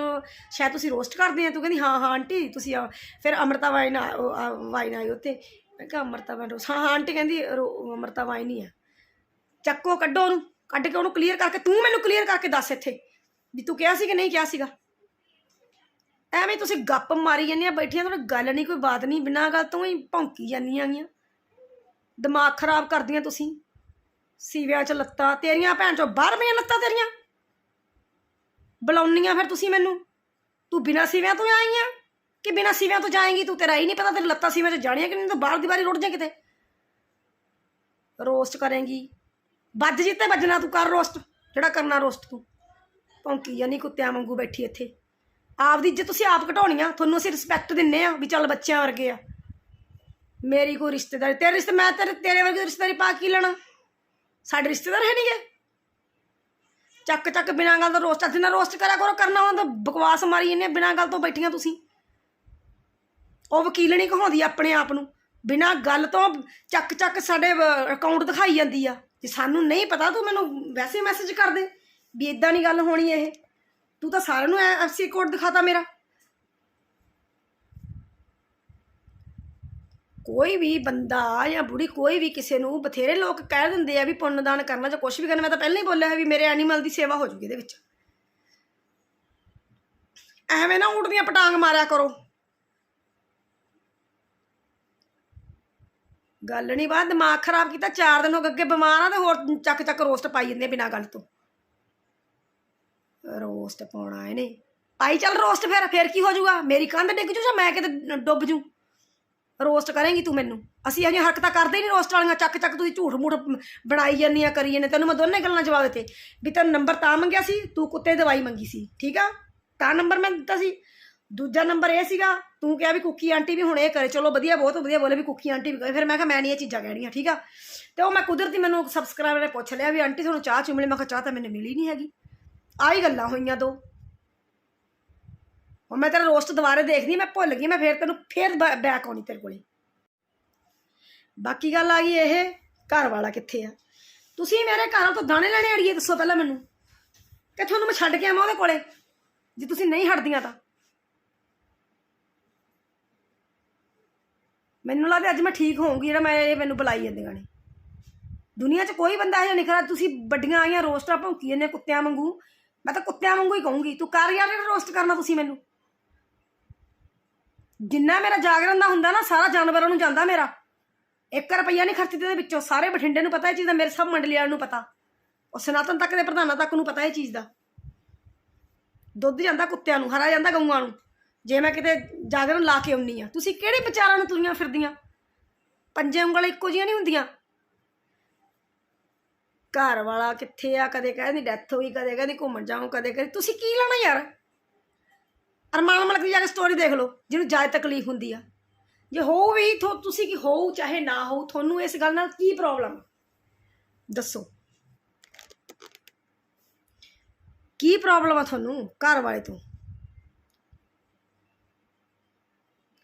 ਸ਼ਾਇਦ ਤੁਸੀਂ ਰੋਸਟ ਕਰਦੇ ਆ? ਤੂੰ ਕਹਿੰਦੀ ਹਾਂ ਹਾਂ ਆਂਟੀ ਤੁਸੀਂ ਆ ਫਿਰ ਅਮਰਤਾ ਵਾਈਨ ਆ- ਉਹ ਆ- ਵਾਈਨ ਆਈ ਉੱਤੇ ਮੈਂ ਕਿਹਾ ਅਮਰਤਾ ਵਾਈਨ ਰੋਸਟ ਹਾਂ ਹਾਂ ਆਂਟੀ ਕਹਿੰਦੀ ਰੋ- ਅਮਰਤਾ ਵਾਈਨ ਹੀ ਆ। ਚੱਕੋ ਕੱਢੋ ਉਹਨੂੰ, ਕੱਢ ਕੇ ਉਹਨੂੰ ਕਲੀਅਰ ਕਰਕੇ, ਤੂੰ ਮੈਨੂੰ ਕਲੀਅਰ ਕਰਕੇ ਦੱਸ ਇੱਥੇ, ਵੀ ਤੂੰ ਕਿਹਾ ਸੀ ਕਿ ਨਹੀਂ ਕਿਹਾ ਸੀਗਾ? ਐਵੇਂ ਤੁਸੀਂ ਗੱਪ ਮਾਰੀ ਜਾਂਦੀਆਂ ਬੈਠੀਆਂ ਤੁਹਾਡੀ ਗੱਲ ਨਹੀਂ, ਕੋਈ ਬਾਤ ਨਹੀਂ, ਬਿਨਾਂ ਗੱਲ ਤੋਂ ਹੀ ਭੌਂਕੀ ਜਾਂਦੀਆਂ ਗੀਆਂ। ਦਿਮਾਗ ਖਰਾਬ ਕਰਦੀਆਂ ਤੁਸੀਂ। ਸੀਵਿਆਂ 'ਚ ਲੱਤਾਂ, ਤੇਰੀਆਂ ਭੈਣ ਚੋਂ ਬਾਹਰਵੀਆਂ ਲੱਤਾਂ ਤੇਰੀਆਂ। ਬੁਲਾਉਣੀਆਂ ਫਿਰ ਤੁਸੀਂ ਮੈਨੂੰ। ਤੂੰ ਬਿਨਾਂ ਸੀਵਿਆਂ ਤੋਂ ਆਈ ਆ, ਕਿ ਬਿਨਾਂ ਸੀਵਿਆਂ ਤੋਂ ਜਾਏਂਗੀ ਤੂੰ, ਤੇਰਾ ਹੀ ਨਹੀਂ ਪਤਾ ਤੇਰੀ ਲੱਤਾਂ ਸੀਵਿਆਂ 'ਚ ਜਾਣੀਆਂ ਕਿ ਨਹੀਂ, ਤੂੰ ਬਾਹਰ ਦੀ ਵਾਰੀ ਰੁੜ ਜਾ ਕਿਤੇ। ਰੋਸਟ ਕਰੇਂਗੀ। ਵੱਜ ਜਿੱਤੇ ਵੱਜਣਾ ਤੂੰ ਕਰ ਰੋਸਟ, ਜਿਹੜਾ ਕਰਨਾ ਰੋਸਟ ਤੂੰ। ਭੌਂਕੀ ਜਾਨੀ ਕੁੱਤਿਆਂ ਵਾਂਗੂ ਬੈਠੀ ਇੱਥੇ। ਆਪਦੀ ਜੇ ਤੁਸੀਂ ਆਪ ਘਟਾਉਣੀ ਆ, ਤੁਹਾਨੂੰ ਅਸੀਂ ਰਿਸਪੈਕਟ ਦਿੰਨੇ ਆ ਵੀ ਚੱਲ ਬੱਚਿਆਂ ਵਰਗੇ ਆ। ਮੇਰੀ ਕੋਈ ਰਿਸ਼ਤੇਦਾਰੀ, ਤੇਰੇ ਰਿਸ਼ਤੇ, ਮੈਂ ਤੇਰੇ ਤੇਰੇ ਵਰਗੇ ਰਿਸ਼ਤੇਦਾਰੀ ਪਾ ਕੀ ਲੈਣਾ? ਸਾਡੇ ਰਿਸ਼ਤੇਦਾਰ ਹੈ ਨਹੀਂਗੇ। ਚੱਕ ਚੱਕ ਬਿਨਾਂ ਗੱਲ ਤੋਂ ਰੋਸਟ ਅੱਜ ਨਾ ਰੋਸਟ ਕਰਿਆ ਕਰੋ, ਕਰਨਾ ਹੁੰਦਾ ਬਕਵਾਸ ਮਾਰੀ ਜਾਂਦੇ ਬਿਨਾਂ ਗੱਲ ਤੋਂ ਬੈਠੀਆਂ ਤੁਸੀਂ। ਉਹ ਵਕੀਲ ਨਹੀਂ ਕਹਾਉਂਦੀ ਆਪਣੇ ਆਪ ਨੂੰ। ਬਿਨਾਂ ਗੱਲ ਤੋਂ ਚੱਕ ਚੱਕ ਸਾਡੇ ਅਕਾਊਂਟ ਦਿਖਾਈ ਜਾਂਦੀ ਆ। ਜੇ ਸਾਨੂੰ ਨਹੀਂ ਪਤਾ, ਤੂੰ ਮੈਨੂੰ ਵੈਸੇ ਮੈਸੇਜ ਕਰ ਦੇ ਵੀ ਇਦਾਂ ਨਹੀਂ ਗੱਲ ਹੋਣੀ ਇਹ। ਤੂੰ ਤਾਂ ਸਾਰਿਆਂ ਨੂੰ ਐਫਸੀ ਕੋਡ ਦਿਖਾਤਾ ਮੇਰਾ। ਕੋਈ ਵੀ ਬੰਦਾ ਜਾਂ ਬੁੜੀ ਕੋਈ ਵੀ ਕਿਸੇ ਨੂੰ ਬਥੇਰੇ ਲੋਕ ਕਹਿ ਦਿੰਦੇ ਆ ਵੀ ਪੁੰਨਦਾਨ ਕਰਨਾ ਜਾਂ ਕੁਝ ਵੀ ਕਰਨਾ, ਮੈਂ ਤਾਂ ਪਹਿਲਾਂ ਹੀ ਬੋਲਿਆ ਹੈ ਵੀ ਮੇਰੇ ਐਨੀਮਲ ਦੀ ਸੇਵਾ ਹੋ ਜੂਗੀ ਇਹਦੇ ਵਿੱਚ। ਐਵੇਂ ਨਾ ਉੜਦੀਆਂ ਪਟਾਂਗ ਮਾਰਿਆ ਕਰੋ। ਗੱਲ ਨਹੀਂ ਬਾਤ ਦਿਮਾਗ ਖਰਾਬ ਕੀਤਾ, ਚਾਰ ਦਿਨ ਹੋ ਗਏ ਅੱਗੇ ਬਿਮਾਰ ਆ ਤੇ ਹੋਰ ਚੱਕ ਚੱਕ ਰੋਸਟ ਪਾਈ ਜਾਂਦੇ ਬਿਨਾਂ ਗੱਲ ਤੋਂ। ਰੋਸਟ ਪਾਉਣਾ ਇਹਨੇ। ਪਾਈ ਚੱਲ ਰੋਸਟ ਫਿਰ ਫਿਰ ਕੀ ਹੋ ਜਾਊਗਾ ਮੇਰੀ ਕੰਧ ਡਿੱਗ ਜੂ ਜਾਂ ਮੈਂ ਕਿਤੇ ਡੁੱਬ ਜੂ? ਰੋਸਟ ਕਰੇਂਗੀ ਤੂੰ ਮੈਨੂੰ? ਅਸੀਂ ਇਹੋ ਜਿਹੀਆਂ ਹਰਕਤਾਂ ਕਰਦੇ ਹੀ ਨਹੀਂ ਰੋਸਟ ਵਾਲੀਆਂ, ਚੱਕ ਚੱਕ ਤੂੰ ਝੂਠ ਮੂਠ ਬਣਾਈ ਜਾਂਦੀਆਂ ਕਰੀ ਜਾਂਦੇ ਤੈਨੂੰ ਮੈਂ ਦੋਨੇ ਗੱਲਾਂ ਜਵਾਬ ਦਿੱਤੇ। ਵੀ ਤੈਨੂੰ ਨੰਬਰ ਤਾਂ ਮੰਗਿਆ ਸੀ, ਤੂੰ ਕੁੱਤੇ ਦਵਾਈ ਮੰਗੀ ਸੀ, ਠੀਕ ਆ? ਤਾਂ ਨੰਬਰ ਮੈਂ ਦਿੱਤਾ ਸੀ। ਦੂਜਾ ਨੰਬਰ ਇਹ ਸੀਗਾ, ਤੂੰ ਕਿਹਾ ਵੀ ਕੁੱਕੀ ਆਂਟੀ ਵੀ ਹੁਣ ਇਹ ਕਰੇ, ਚਲੋ ਵਧੀਆ, ਬਹੁਤ ਵਧੀਆ ਬੋਲੇ ਵੀ ਕੁੱਕੀ ਆਂਟੀ ਵੀ ਕਰੇ, ਫਿਰ ਮੈਂ ਕਿਹਾ ਮੈਂ ਨਹੀਂ ਇਹ ਚੀਜ਼ਾਂ ਕਹਿਣੀਆਂ, ਠੀਕ ਆ? ਤੇ ਉਹ ਮੈਂ ਕੁਦਰਤੀ ਮੈਨੂੰ ਸਬਸਕ੍ਰਾਈਬਰ ਨੇ ਪੁੱਛ ਲਿਆ ਵੀ ਆਂਟੀ ਤੁਹਾਨੂੰ ਚਾਹ ਚੁ ਮਿਲੇ ਮੈਂ ਕਿਹਾ ਚਾਹ ਤਾਂ ਮੈਨੂੰ ਮਿਲੀ ਨਹੀਂ ਹੈਗੀ। ਆਹੀ ਗੱਲਾਂ ਹੋਈਆਂ ਦੋ। ਹੁਣ ਮੈਂ ਤੇਰਾ ਰੋਸਟ ਦੁਬਾਰੇ ਦੇਖਦੀ, ਮੈਂ ਭੁੱਲ ਗਈ, ਮੈਂ ਫੇਰ ਤੈਨੂੰ ਫੇਰ ਬੈਕ ਆਉਣੀ ਤੇਰੇ ਕੋਲੇ। ਬਾਕੀ ਗੱਲ ਆ ਗਈ ਇਹ ਘਰ ਵਾਲਾ ਕਿੱਥੇ ਆ? ਤੁਸੀਂ ਮੇਰੇ ਘਰੋਂ ਤੋਂ ਦਾਣੇ ਲੈਣੇ ਅੜੀਏ, ਦੱਸੋ ਪਹਿਲਾਂ ਮੈਨੂੰ। ਕਿ ਤੁਹਾਨੂੰ ਮੈਂ ਛੱਡ ਕੇ ਆਵਾਂ ਉਹਦੇ ਕੋਲੇ, ਜੇ ਤੁਸੀਂ ਨਹੀਂ ਹਟਦੀਆਂ ਤਾਂ। ਮੈਨੂੰ ਲੱਗਦਾ ਅੱਜ ਮੈਂ ਠੀਕ ਹੋਊਂਗੀ, ਜਿਹੜਾ ਮੈਂ ਇਹ ਮੈਨੂੰ ਬੁਲਾਈ ਜਾਂਦੀਆਂ ਨੇ। ਦੁਨੀਆ 'ਚ ਕੋਈ ਬੰਦਾ ਇਹ ਨਹੀਂ ਖਰਾ ਤੁਸੀਂ ਵੱਡੀਆਂ ਆਈਆਂ ਰੋਸਟਾਂ ਭੌਂਕੀ ਨੇ ਕੁੱਤਿਆਂ ਵਾਂਗੂ। ਮੈਂ ਤਾਂ ਕੁੱਤਿਆਂ ਵਾਂਗੂ ਹੀ ਕਹੂੰਗੀ, ਤੂੰ ਕਰ ਯਾਰ ਰੋਸਟ ਕਰਨਾ ਤੁਸੀਂ ਮੈਨੂੰ। ਜਿੰਨਾ ਮੇਰਾ ਜਾਗਰਣ ਦਾ ਹੁੰਦਾ ਨਾ, ਸਾਰਾ ਜਾਨਵਰਾਂ ਨੂੰ ਜਾਂਦਾ ਮੇਰਾ। 1 ਰੁਪਈਆ ਨਹੀਂ ਖਰਚਦੇ ਦੇ ਵਿੱਚੋਂ, ਸਾਰੇ ਬਠਿੰਡੇ ਨੂੰ ਪਤਾ ਇਹ ਚੀਜ਼ ਦਾ, ਮੇਰੇ ਸਭ ਮੰਡਲੀ ਵਾਲਿਆਂ ਨੂੰ ਪਤਾ। ਉਹ ਸਨਾਤਨ ਤੱਕ ਦੇ ਪ੍ਰਧਾਨਾਂ ਤੱਕ ਨੂੰ ਪਤਾ ਇਹ ਚੀਜ਼ ਦਾ। ਦੁੱਧ ਜਾਂਦਾ ਕੁੱਤਿਆਂ ਨੂੰ, ਹਰਾ ਜਾਂਦਾ ਗਊਆਂ ਨੂੰ। ਜੇ ਮੈਂ ਕਿਤੇ ਜਾਗਰਣ ਲਾ ਕੇ ਆਉਣੀ ਆ, ਤੁਸੀਂ ਕਿਹੜੇ ਵਿਚਾਰਾਂ ਨੂੰ ਤੁਰੀਆਂ ਫਿਰਦੀਆਂ? ਪੰਜੇ ਉਂਗਲ ਇੱਕੋ ਜਿਹੀਆਂ ਨਹੀਂ ਹੁੰਦੀਆਂ। ਘਰ ਵਾਲਾ ਕਿੱਥੇ ਆ, ਕਦੇ ਕਹਿੰਦੀ ਡੈਥ ਹੋਈ ਕਦੇ ਕਹਿੰਦੀ ਘੁੰਮਣ ਜਾਉਂ ਕਦੇ ਕਹਿੰਦੀ, ਤੁਸੀਂ ਕੀ ਲੈਣਾ ਯਾਰ? ਅਰਮਾਨ ਮਲਕ ਦੀ ਜਾ ਕੇ ਸਟੋਰੀ ਦੇਖ ਲਓ, ਜਿਹਨੂੰ ਜ਼ਿਆਦਾ ਤਕਲੀਫ ਹੁੰਦੀ ਆ। ਜੇ ਹੋ ਵੀ ਤੁਸੀਂ ਕੀ ਹੋਊ, ਚਾਹੇ ਨਾ ਹੋਊ, ਤੁਹਾਨੂੰ ਇਸ ਗੱਲ ਨਾਲ ਕੀ ਪ੍ਰੋਬਲਮ ਦੱਸੋ। ਕੀ ਪ੍ਰੋਬਲਮ ਆ ਤੁਹਾਨੂੰ ਘਰ ਵਾਲੇ ਤੋਂ?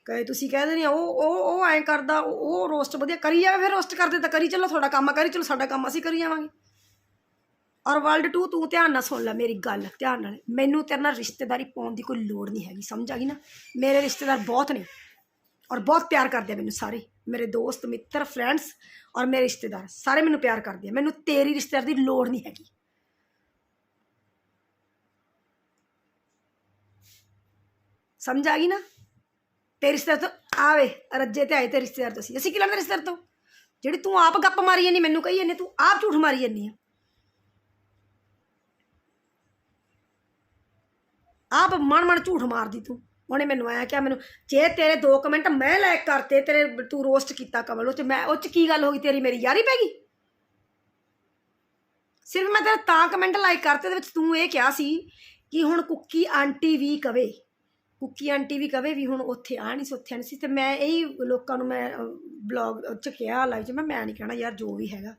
ਕਹੇ, ਤੁਸੀਂ ਕਹਿੰਦੇ ਨਹੀਂ ਉਹ ਉਹ ਉਹ ਐਂ ਕਰਦਾ, ਉਹ- ਰੋਸਟ ਵਧੀਆ ਕਰੀ ਜਾਵੇ, ਫਿਰ ਰੋਸਟ ਕਰਦੇ ਤਾਂ ਕਰੀ, ਚੱਲੋ ਤੁਹਾਡਾ ਕੰਮ ਕਰੀ, ਚਲੋ ਸਾਡਾ ਕੰਮ, ਅਸੀਂ ਕਰੀ ਜਾਵਾਂਗੇ। ਔਰ ਵਰਲਡ ਟੂ ਤੂੰ ਧਿਆਨ ਨਾਲ ਸੁਣ ਲੈ ਮੇਰੀ ਗੱਲ, ਧਿਆਨ ਨਾਲ। ਮੈਨੂੰ ਤੇਰੇ ਨਾਲ ਰਿਸ਼ਤੇਦਾਰੀ ਪਾਉਣ ਦੀ ਕੋਈ ਲੋੜ ਨਹੀਂ ਹੈਗੀ, ਸਮਝ ਆ ਗਈ ਨਾ? ਮੇਰੇ ਰਿਸ਼ਤੇਦਾਰ ਬਹੁਤ ਨੇ ਔਰ ਬਹੁਤ ਪਿਆਰ ਕਰਦੇ ਆ ਮੈਨੂੰ ਸਾਰੇ। ਮੇਰੇ ਦੋਸਤ, ਮਿੱਤਰ ਫਰੈਂਡਸ ਔਰ ਮੇਰੇ ਰਿਸ਼ਤੇਦਾਰ, ਸਾਰੇ ਮੈਨੂੰ ਪਿਆਰ ਕਰਦੇ ਆ। ਮੈਨੂੰ ਤੇਰੀ ਰਿਸ਼ਤੇਦਾਰ ਦੀ ਲੋੜ ਨਹੀਂ ਹੈਗੀ। ਸਮਝ ਆ ਗਈ ਨਾ? ਤੇਰੇ ਰਿਸ਼ਤੇਦਾਰ ਤੋਂ ਆਵੇ, ਰੱਜੇ ਤੇ ਆਏ ਤੇ ਰਿਸ਼ਤੇਦਾਰ ਤੋਂ ਅਸੀਂ। ਅਸੀਂ ਕੀ ਲੈਂਦੇ ਰਿਸ਼ਤੇਦਾਰ ਤੋਂ? ਜਿਹੜੀ ਤੂੰ ਆਪ ਗੱਪ ਮਾਰੀ ਜਾਂਦੀ, ਮੈਨੂੰ ਕਹੀ ਜਾਂਦੀ, ਤੂੰ ਆਪ ਝੂਠ ਮਾਰੀ ਜਾਂਦੀ ਆ। ਆਪ ਮਨ ਮਨ ਝੂਠ ਮਾਰਦੀ ਤੂੰ। ਉਹਨੇ ਮੈਨੂੰ ਆਇਆ ਕਿਹਾ, ਮੈਨੂੰ ਜੇ ਤੇਰੇ ਦੋ ਕਮੈਂਟ ਮੈਂ ਲਾਇਕ ਕਰਤੇ, ਤੇਰੇ ਤੂੰ ਰੋਸਟ ਕੀਤਾ ਕਮਲ ਉਹ ਚ ਮੈਂ ਉਹ ਚ ਕੀ ਗੱਲ ਹੋ ਗਈ, ਤੇਰੀ ਮੇਰੀ ਯਾਰੀ ਪੈ ਗਈ? ਸਿਰਫ ਮੈਂ ਤੇਰਾ ਤਾਂ ਕਮੈਂਟ ਲਾਈਕ ਕਰਤੇ ਦੇ ਵਿੱਚ ਤੂੰ ਇਹ ਕਿਹਾ ਸੀ ਕਿ ਹੁਣ ਕੁੱਕੀ ਆਂਟੀ ਵੀ ਕਵੇ। ਕੁੱਕੀ ਆਂਟੀ ਵੀ ਕਵੇ ਵੀ ਹੁਣ ਉੱਥੇ ਆ ਨਹੀਂ ਸੀ ਉੱਥੇ ਨਹੀਂ ਸੀ ਤੇ ਮੈਂ ਇਹੀ ਲੋਕਾਂ ਨੂੰ ਮੈਂ ਬਲੌਗ ਚ ਕਿਹਾ ਲਾਈਵ ਚ, ਮੈਂ ਮੈਂ ਨਹੀਂ ਕਹਿਣਾ ਯਾਰ ਜੋ ਵੀ ਹੈਗਾ।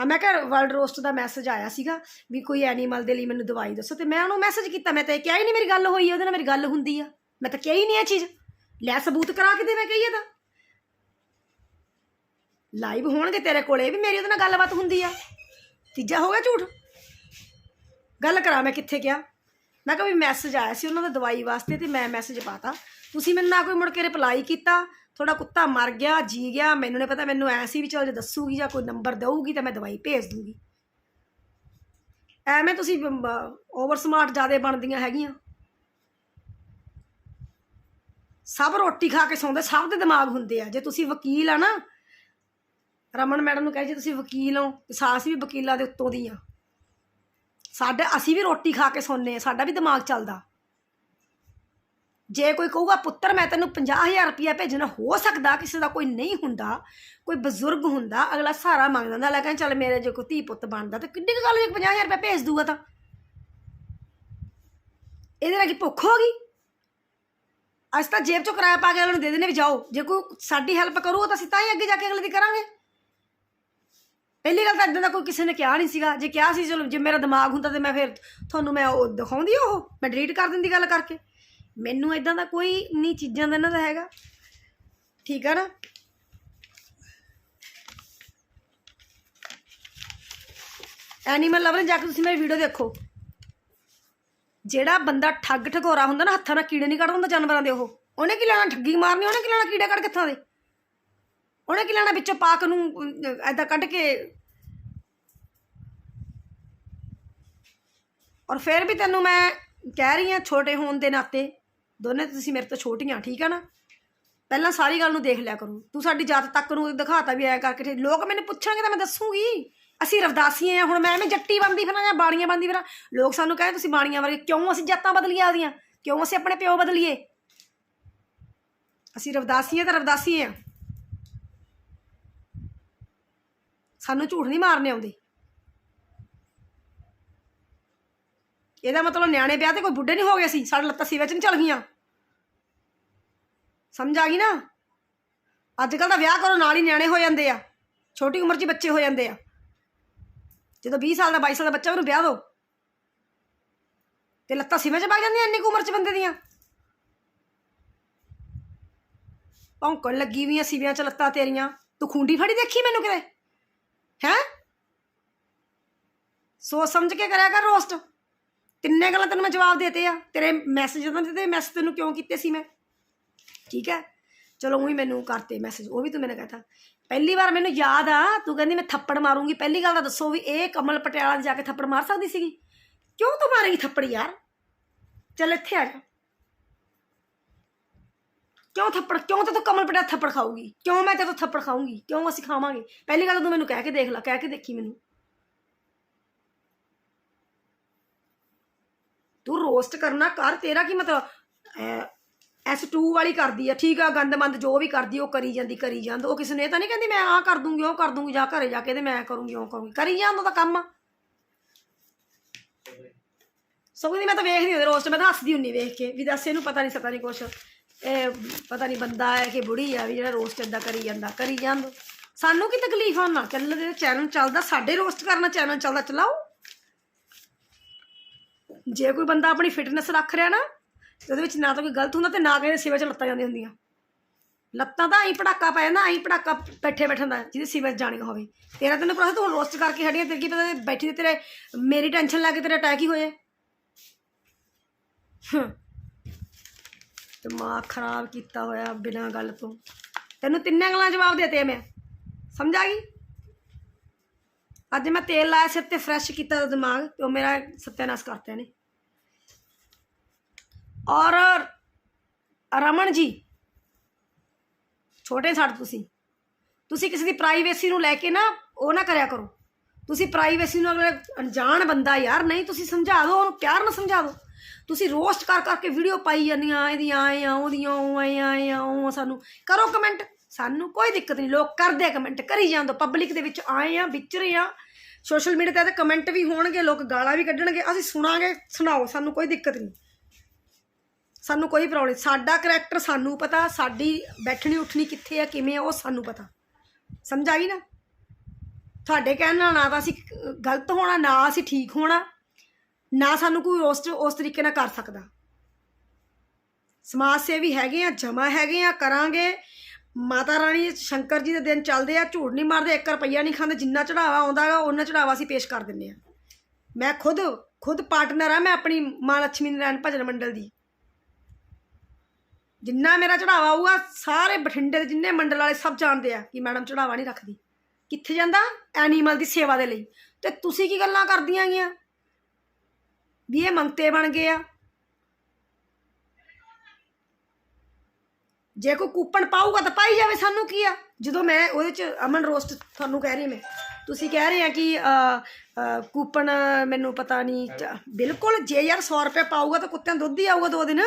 ਹਾਂ, ਮੈਂ ਕਿਹਾ ਵਰਲਡ ਰੋਸਟ ਦਾ ਮੈਸੇਜ ਆਇਆ ਸੀਗਾ ਵੀ ਕੋਈ ਐਨੀਮਲ ਦੇ ਲਈ ਮੈਨੂੰ ਦਵਾਈ ਦੱਸੋ ਤੇ ਮੈਂ ਉਹਨੂੰ ਮੈਸੇਜ ਕੀਤਾ, ਮੈਂ ਤਾਂ ਇਹ ਕਿਹਾ ਹੀ ਨਹੀਂ ਮੇਰੀ ਗੱਲ ਹੋਈ ਹੈ ਉਹਦੇ ਨਾਲ ਮੇਰੀ ਗੱਲ ਹੁੰਦੀ ਆ। ਮੈਂ ਤਾਂ ਕਿਹਾ ਹੀ ਨਹੀਂ ਇਹ ਚੀਜ਼। ਲੈ ਸਬੂਤ ਕਰਾ ਕੇ ਦੇ ਮੈਂ ਕਹੀਏ ਤਾਂ। ਲਾਈਵ ਹੋਣਗੇ ਤੇਰੇ ਕੋਲੇ ਵੀ ਮੇਰੀ ਉਹਦੇ ਨਾਲ ਗੱਲਬਾਤ ਹੁੰਦੀ ਆ। ਤੀਜਾ ਹੋ ਗਿਆ ਝੂਠ। ਗੱਲ ਕਰਾਂ ਮੈਂ ਕਿੱਥੇ ਗਿਆ ਮੈਂ ਕਿਹਾ ਵੀ ਮੈਸੇਜ ਆਇਆ ਸੀ ਉਹਨਾਂ ਦਾ ਦਵਾਈ ਵਾਸਤੇ ਤੇ ਮੈਂ ਮੈਸੇਜ ਪਾਤਾ। ਤੁਸੀਂ ਮੈਨੂੰ ਨਾ ਕੋਈ ਮੁੜ ਕੇ ਰਿਪਲਾਈ ਕੀਤਾ ਥੋੜਾ ਕੁੱਤਾ ਮਰ ਗਿਆ, ਜੀ ਗਿਆ, ਮੈਨੂੰ ਨਹੀਂ ਪਤਾ, ਮੈਨੂੰ ਐ ਸੀ ਵੀ ਚਲ ਜੇ ਦੱਸੂਗੀ ਜਾਂ ਕੋਈ ਨੰਬਰ ਦੇਊਗੀ ਤਾਂ ਮੈਂ ਦਵਾਈ ਭੇਜ ਦੂੰਗੀ। ਐਵੇਂ ਤੁਸੀਂ ਓਵਰ ਸਮਾਰਟ ਜ਼ਿਆਦੇ ਬਣਦੀਆਂ ਹੈਗੀਆਂ। ਸਭ ਰੋਟੀ ਖਾ ਕੇ ਸੌਂਦੇ, ਸਭ ਦੇ ਦਿਮਾਗ ਹੁੰਦੇ ਆ। ਜੇ ਤੁਸੀਂ ਵਕੀਲ ਆ ਨਾ, ਰਮਨ ਮੈਡਮ ਨੂੰ ਕਹੇ ਜੇ ਤੁਸੀਂ ਵਕੀਲ ਹੋ, ਤੇ ਸਾਸ ਵੀ ਵਕੀਲਾਂ ਦੇ ਉੱਤੋਂ ਦੀ ਆ। ਸਾਡੇ ਅਸੀਂ ਵੀ ਰੋਟੀ ਖਾ ਕੇ ਸੌਂਦੇ ਆ ਸਾਡਾ ਵੀ ਦਿਮਾਗ ਚੱਲਦਾ। ਜੇ ਕੋਈ ਕਹੂਗਾ, ਪੁੱਤਰ, ਮੈਂ ਤੈਨੂੰ 50000 ਰੁਪਇਆ ਭੇਜਣਾ, ਹੋ ਸਕਦਾ ਕਿਸੇ ਦਾ ਕੋਈ ਨਹੀਂ ਹੁੰਦਾ, ਕੋਈ ਬਜ਼ੁਰਗ ਹੁੰਦਾ, ਅਗਲਾ ਸਹਾਰਾ ਮੰਗਦਾ ਹੁੰਦਾ ਲੈ ਚੱਲ ਮੇਰੇ ਜੇ ਕੋਈ ਧੀ ਪੁੱਤ ਬਣਦਾ, ਤੇ ਕਿੱਡੀ ਕੁ ਗੱਲ ਜੇ 50000 ਰੁਪਇਆ ਭੇਜ ਦੂਗਾ ਤਾਂ? ਇਹਦੇ ਨਾਲ ਕੀ ਭੁੱਖ ਹੋ ਗਈ? ਅੱਜ ਤਾਂ ਜੇਬ ਚੋਂ ਕਿਰਾਇਆ ਪਾ ਕੇ ਅਗਲੇ ਨੂੰ ਦੇ ਦੇਣੇ ਵੀ ਜਾਓ, ਜੇ ਕੋਈ ਸਾਡੀ ਹੈਲਪ ਕਰੂ ਤਾਂ ਅਸੀਂ ਤਾਂ ਹੀ ਅੱਗੇ ਜਾ ਕੇ ਅਗਲੇ ਦੀ ਕਰਾਂਗੇ। ਪਹਿਲੀ ਗੱਲ ਤਾਂ ਇਦਾਂ ਦਾ ਕੋਈ ਕਿਸੇ ਨੇ ਕਿਹਾ ਨਹੀਂ ਸੀਗਾ। ਜੇ ਕਿਹਾ ਸੀ, ਚਲੋ, ਜੇ ਮੇਰਾ ਦਿਮਾਗ ਹੁੰਦਾ ਤੇ ਮੈਂ ਫਿਰ ਤੁਹਾਨੂੰ ਮੈਂ ਉਹ ਦਿਖਾਉਂਦੀ ਉਹ, ਮੈਂ ਡਿਲੀਟ ਕਰ ਦਿੰਦੀ ਗੱਲ ਕਰਕੇ। ਮੈਨੂੰ ਇਦਾਂ ਦਾ ਕੋਈ ਨਹੀਂ ਚੀਜ਼ਾਂ ਦਾ ਇਹਨਾਂ ਦਾ ਹੈਗਾ। ਠੀਕ ਆ ਨਾ? ਐਨੀਮਲ ਲਵਰ ਜਾ ਕੇ ਤੁਸੀਂ ਮੇਰੀ ਵੀਡੀਓ ਦੇਖੋ। ਜਿਹੜਾ ਬੰਦਾ ਠੱਗ ਠਗੋਰਾ ਹੁੰਦਾ ਨਾ, ਹੱਥਾਂ ਨਾਲ ਕੀੜੇ ਨਹੀਂ ਕੱਢਦਾ ਹੁੰਦਾ, ਜਾਨਵਰਾਂ ਦੇ ਉਹ। ਉਹਨੇ ਕੀ ਲੈਣਾ? ਠੱਗੀ ਮਾਰਨੀ, ਉਹਨੇ ਕੀ ਲੈਣਾ ਕੀੜੇ ਕੱਢ ਕਿੱਥਾਂ ਦੇ? ਉਹਨੇ ਕੀ ਲੈਣਾ ਵਿੱਚੋਂ ਪਾਕ ਨੂੰ ਐਦਾਂ ਕੱਢ ਕੇ? ਔਰ ਫਿਰ ਵੀ ਤੈਨੂੰ ਮੈਂ ਕਹਿ ਰਹੀ ਹਾਂ ਛੋਟੇ ਹੋਣ ਦੇ ਨਾਤੇ, ਦੋਨੇ ਤੁਸੀਂ ਮੇਰੇ ਤੋਂ ਛੋਟੀਆਂ, ਠੀਕ ਆ ਨਾ? ਪਹਿਲਾਂ ਸਾਰੀ ਗੱਲ ਨੂੰ ਦੇਖ ਲਿਆ ਕਰੋ। ਤੂੰ ਸਾਡੀ ਜਾਤ ਤੱਕ ਨੂੰ ਦਿਖਾਤਾ ਵੀ ਐ ਕਰਕੇ ਲੋਕ ਮੈਨੂੰ ਪੁੱਛਣਗੇ ਤਾਂ ਮੈਂ ਦੱਸੂਗੀ। ਅਸੀਂ ਰਵਦਾਸੀਏ ਆ, ਹੁਣ ਮੈਂ ਐਵੇਂ ਜੱਟੀ ਬੰਦੀ ਫਿਰਾਂ ਜਾਂ ਬਾਣੀਆਂ ਬੰਦੀ ਫਿਰਾਂ? ਲੋਕ ਸਾਨੂੰ ਕਹਿੰਦੇ ਤੁਸੀਂ ਬਾਣੀਆਂ ਵਰਗੇ ਕਿਉਂ ਅਸੀਂ ਜਾਤਾਂ ਬਦਲੀਆਂ ਆਦੀਆਂ ਕਿਉਂ ਅਸੀਂ ਆਪਣੇ ਪਿਓ ਬਦਲੀਏ? ਅਸੀਂ ਰਵਦਾਸੀਏ ਤਾਂ ਰਵਦਾਸੀਏ ਆ। ਸਾਨੂੰ ਝੂਠ ਨਹੀਂ ਮਾਰਨੇ ਆਉਂਦੀ। ਇਹਦਾ ਮਤਲਬ ਨਿਆਣੇ ਵਿਆਹ ਤੇ ਕੋਈ ਬੁੱਢੇ ਨਹੀਂ ਹੋ ਗਏ ਸੀ, ਸਾਡੇ ਲੱਤਾਂ ਸੀਵੇ ਚ ਨਹੀਂ ਚਲ ਗਈਆਂ। ਸਮਝ ਆ ਗਈ ਨਾ? ਅੱਜ ਕੱਲ ਦਾ ਵਿਆਹ ਕਰੋ, ਨਾਲ ਹੀ ਨਿਆਣੇ ਹੋ ਜਾਂਦੇ ਆ। ਛੋਟੀ ਉਮਰ 'ਚ ਬੱਚੇ ਹੋ ਜਾਂਦੇ ਆ। ਜਦੋਂ 20 ਸਾਲ ਦਾ 22 ਸਾਲ ਦਾ ਬੱਚਾ ਉਹਨੂੰ ਵਿਆਹ ਦੋ। ਤੇ ਲੱਤਾਂ ਸੀਵੇਂ 'ਚ ਵਗ ਜਾਂਦੀਆਂ ਇੰਨੀ ਕੁ ਉਮਰ 'ਚ ਬੰਦੇ ਦੀਆਂ। ਭੌਂਕਣ ਲੱਗੀ ਵੀਆਂ ਸੀਵਿਆਂ 'ਚ ਲੱਤਾਂ ਤੇਰੀਆਂ। ਤੂੰ ਖੁੰਡੀ ਫੜੀ ਦੇਖੀ ਮੈਨੂੰ ਕਿਤੇ? ਹੈ? ਸੋਚ ਸਮਝ ਕੇ ਕਰਿਆ ਕਰ ਰੋਸਟ ਤਿੰਨੇ ਗੱਲਾਂ ਤੈਨੂੰ ਮੈਂ ਜਵਾਬ ਦੇਤੇ ਆ? ਤੇਰੇ ਮੈਸੇਜ ਜਦੋਂ ਦਿੱਤੇ ਮੈਸੇਜ ਤੈਨੂੰ ਕਿਉਂ ਕੀਤੇ ਸੀ ਮੈਂ? ਠੀਕ ਹੈ? ਚਲੋ ਉਹੀ ਮੈਨੂੰ ਕਰਤੇ ਮੈਸੇਜ ਉਹ ਵੀ ਤੂੰ ਮੈਨੂੰ ਕਹਤਾ। ਪਹਿਲੀ ਵਾਰ ਮੈਨੂੰ ਯਾਦ ਆ, ਤੂੰ ਕਹਿੰਦੀ ਮੈਂ ਥੱਪੜ ਮਾਰੂੰਗੀ। ਪਹਿਲੀ ਗੱਲ ਤਾਂ ਦੱਸੋ ਵੀ ਇਹ ਕਮਲ ਪਟਿਆਲਾ ਜਾ ਕੇ ਥੱਪੜ ਮਾਰ ਸਕਦੀ ਸੀਗੀ? ਕਿਉਂ ਤੂੰ ਮਾਰੇਗੀ ਥੱਪੜ ਯਾਰ? ਚੱਲ ਇੱਥੇ ਆ ਜਾ। ਕਿਉਂ ਥੱਪੜ, ਕਿਉਂ ਤੇ ਤੂੰ ਕਮਲ ਪਟਿਆਲਾ ਥੱਪੜ ਖਾਊਗੀ? ਕਿਉਂ ਮੈਂ ਤੇਰੇ ਤੋਂ ਥੱਪੜ ਖਾਊਂਗੀ? ਕਿਉਂ ਅਸੀਂ ਖਾਵਾਂਗੇ? ਪਹਿਲੀ ਗੱਲ ਤਾਂ ਤੂੰ ਮੈਨੂੰ ਕਹਿ ਕੇ ਦੇਖ ਲੈ, ਕਹਿ ਕੇ ਦੇਖੀ ਮੈਨੂੰ। ਤੂੰ ਰੋਸਟ ਕਰਨਾ ਕਰ, ਤੇਰਾ ਕੀ ਮਤਲਬ? S2 ਵਾਲੀ ਕਰਦੀ ਆ, ਠੀਕ ਆ, ਗੰਦਮੰਦ ਜੋ ਵੀ ਕਰਦੀ, ਉਹ ਕਰੀ ਜਾਂਦੀ, ਕਰੀ ਜਾਂਦ। ਉਹ ਕਿਸੇ ਨੇ ਤਾਂ ਨਹੀਂ ਕਹਿੰਦੀ, ਮੈਂ ਆਹ ਕਰ ਦੂੰਗੀ, ਉਹ ਕਰ ਦੂੰਗੀ, ਜਾ ਘਰੇ ਜਾ ਕੇ ਤੇ ਮੈਂ ਕਰੂੰਗੀ, ਉਹ ਕਰੂੰਗੀ। ਕਰੀ ਜਾਂਦਾ ਉਹਦਾ ਕੰਮ ਆ। ਸਗੋਂ ਮੈਂ ਤਾਂ ਵੇਖਦੀ ਹੁੰਦੀ ਰੋਸਟ ਮੈਂ ਤਾਂ ਹੱਸਦੀ ਹੁੰਨੀ ਵੇਖ ਕੇ, ਵੀ ਦੱਸ ਇਹਨੂੰ ਪਤਾ ਨਹੀਂ, ਸਤਾ ਨਹੀਂ ਕੁਛ। ਇਹ ਪਤਾ ਨਹੀਂ ਬੰਦਾ ਹੈ ਕਿ ਬੁੜੀ ਆ ਵੀ ਜਿਹੜਾ ਰੋਸਟ ਏਦਾਂ ਕਰੀ ਜਾਂਦਾ, ਕਰੀ ਜਾਂਦ। ਸਾਨੂੰ ਕੀ ਤਕਲੀਫ ਆ ਨਾ, ਚੱਲ ਜਿਹੜਾ ਚੈਨਲ ਚੱਲਦਾ, ਸਾਡੇ ਰੋਸਟ ਕਰਨਾ ਚੈਨਲ ਚੱਲਦਾ, ਚਲਾਓ। ਜੇ ਕੋਈ ਬੰਦਾ ਆਪਣੀ ਫਿਟਨੈਸ ਰੱਖ ਰਿਹਾ ਨਾ, ਤੇ ਉਹਦੇ ਵਿੱਚ ਨਾ ਤਾਂ ਕੋਈ ਗਲਤ ਹੁੰਦਾ ਤੇ ਨਾ ਕਿਸੇ ਸਿਵੇ ਚ ਲੱਤਾਂ ਜਾਂਦੀਆਂ ਹੁੰਦੀਆਂ। ਲੱਤਾਂ ਤਾਂ ਐਂ ਪੜਾਕਾ ਪੈ ਜਾਂਦਾ, ਐਂ ਪੜਾਕਾ ਬੈਠੇ ਬੈਠਣ ਦਾ, ਜਿਹਦੇ ਸਿਵੇ ਜਾਣੀ ਹੋਵੇ। ਤੇਰਾ ਤੈਨੂੰ ਪਤਾ, ਤੂੰ ਰੋਸਟ ਕਰਕੇ ਹਟੀਆਂ, ਤੇਰੇ ਕੀ ਪਤਾ ਬੈਠੀ ਤੇ ਤੇਰੇ, ਮੇਰੀ ਟੈਨਸ਼ਨ ਲੱਗ ਕੇ ਤੇਰੇ ਅਟੈਕ ਹੀ ਹੋਏ। ਹਮ। ਦਿਮਾਗ ਖਰਾਬ ਕੀਤਾ ਹੋਇਆ ਬਿਨਾਂ ਗੱਲ ਤੋਂ। ਤੈਨੂੰ ਤਿੰਨਾਂ ਗੱਲਾਂ ਜਵਾਬ ਦੇਤੇ ਮੈਂ। ਸਮਝ ਆ ਗਈ? ਅੱਜ ਮੈਂ ਤੇਲ ਲਾਇਆ ਸਿਰ ਤੇ ਫਰੈਸ਼ ਕੀਤਾ ਦਿਮਾਗ ਤੇ ਉਹ ਮੇਰਾ ਸਤਿਆਨਾਸ਼ ਕਰਤੇ ਨੇ ਔਰ ਰਮਨ ਜੀ, ਛੋਟੇ ਛੱਡ ਤੁਸੀਂ। ਤੁਸੀਂ ਕਿਸੇ ਦੀ ਪ੍ਰਾਈਵੇਸੀ ਨੂੰ ਲੈ ਕੇ ਨਾ ਉਹ ਨਾ ਕਰਿਆ ਕਰੋ। ਤੁਸੀਂ ਪ੍ਰਾਈਵੇਸੀ ਨੂੰ ਅਗਲੇ ਅਣਜਾਣ ਬੰਦਾ ਯਾਰ, ਨਹੀਂ ਤੁਸੀਂ ਸਮਝਾ ਦਿਓ, ਉਹਨੂੰ ਪਿਆਰ ਨਾਲ ਸਮਝਾ ਦਿਓ। ਤੁਸੀਂ ਰੋਸਟ ਕਰ ਕਰਕੇ ਵੀਡੀਓ ਪਾਈ ਜਾਂਦੀਆਂ ਇਹਦੀਆਂ ਆਏ ਆ ਉਹਦੀਆਂ ਉਹ ਆਏ ਆਏ ਆ ਉਹ ਆ, ਸਾਨੂੰ। ਕਰੋ ਕਮੈਂਟ ਸਾਨੂੰ ਕੋਈ ਦਿੱਕਤ ਨਹੀਂ। ਲੋਕ ਕਰਦੇ ਕਮੈਂਟ ਕਰੀ ਜਾਂਦੋ ਪਬਲਿਕ ਦੇ ਵਿੱਚ ਆਏ ਆ ਵਿਚਰੇ ਆ। ਸੋਸ਼ਲ ਮੀਡੀਆ ਤੇ ਕਮੈਂਟ ਵੀ ਹੋਣਗੇ ਲੋਕ ਗਾਲਾਂ ਵੀ ਕੱਢਣਗੇ। ਅਸੀਂ ਸੁਣਾਂਗੇ ਸੁਣਾਓ। ਸਾਨੂੰ ਕੋਈ ਦਿੱਕਤ ਨਹੀਂ। ਸਾਨੂੰ ਕੋਈ ਪ੍ਰੋਬਲਮ ਸਾਡਾ ਕਰੈਕਟਰ ਸਾਨੂੰ ਪਤਾ। ਸਾਡੀ ਬੈਠਣੀ ਉੱਠਣੀ ਕਿੱਥੇ ਆ ਕਿਵੇਂ ਆ ਉਹ ਸਾਨੂੰ ਪਤਾ। ਸਮਝ ਆ ਗਈ ਨਾ? ਤੁਹਾਡੇ ਕਹਿਣ ਨਾਲ ਨਾ ਤਾਂ ਅਸੀਂ ਗਲਤ ਹੋਣਾ ਨਾ ਅਸੀਂ ਠੀਕ ਹੋਣਾ। ਨਾ ਸਾਨੂੰ ਕੋਈ ਰੋਸਟ ਉਸ ਤਰੀਕੇ ਨਾਲ ਕਰ ਸਕਦਾ। ਸਮਾਜ ਸੇਵੀ ਹੈਗੇ ਆ, ਜਮਾ ਹੈਗੇ ਆ, ਕਰਾਂਗੇ। ਮਾਤਾ ਰਾਣੀ ਸ਼ੰਕਰ ਜੀ ਦੇ ਦਿਨ ਚੱਲਦੇ ਆ, ਝੂਠ ਨਹੀਂ ਮਾਰਦੇ 1 ਰੁਪਈਆ ਨਹੀਂ ਖਾਂਦੇ, ਜਿੰਨਾ ਚੜਾਵਾ ਆਉਂਦਾ ਗਾ ਉਹਨਾਂ ਚੜਾਵਾ ਅਸੀਂ ਪੇਸ਼ ਕਰ ਦਿੰਨੇ ਆ। ਮੈਂ ਖੁਦ ਖੁਦ ਪਾਰਟਨਰ ਆ, ਮੈਂ ਆਪਣੀ ਮਾਂ ਲక్ష్ਮੀ ਨਾਰਾਇਣ ਭਜਨ ਮੰਡਲ ਦੀ। ਜਿੰਨਾ ਮੇਰਾ ਚੜਾਵਾ ਆਊਗਾ, ਸਾਰੇ ਬਠਿੰਡੇ ਦੇ ਜਿੰਨੇ ਮੰਡਲ ਵਾਲੇ ਸਭ ਜਾਣਦੇ ਆ ਕਿ ਮੈਡਮ ਚੜਾਵਾ ਨਹੀਂ ਰੱਖਦੀ। ਕਿੱਥੇ ਜਾਂਦਾ? ਐਨੀਮਲ ਦੀ ਸੇਵਾ ਦੇ ਲਈ। ਤੇ ਤੁਸੀਂ ਕੀ ਗੱਲਾਂ ਕਰਦੀਆਂ ਗੀਆਂ ਵੀ ਇਹ ਮੰਗਤੇ ਬਣ ਗਏ ਆ। ਜੇ ਕੋਈ ਕੂਪਨ ਪਾਊਗਾ ਤਾਂ ਪਾਈ ਜਾਵੇ, ਸਾਨੂੰ ਕੀ ਆ? ਜਦੋਂ ਮੈਂ ਉਹਦੇ ਚ ਅਮਨ ਰੋਸਟ ਤੁਹਾਨੂੰ ਕਹਿ ਰਹੀ ਮੈਂ, ਤੁਸੀਂ ਕਹਿ ਰਹੇ ਆ ਕਿ ਕੂਪਨ ਮੈਨੂੰ ਪਤਾ ਨਹੀਂ ਬਿਲਕੁਲ ਜੇ ਯਾਰ 100 ਰੁਪਏ ਪਾਊਗਾ ਤਾਂ ਕੁੱਤਿਆਂ ਦੁੱਧ ਹੀ ਆਊਗਾ ਦੋ ਦਿਨ।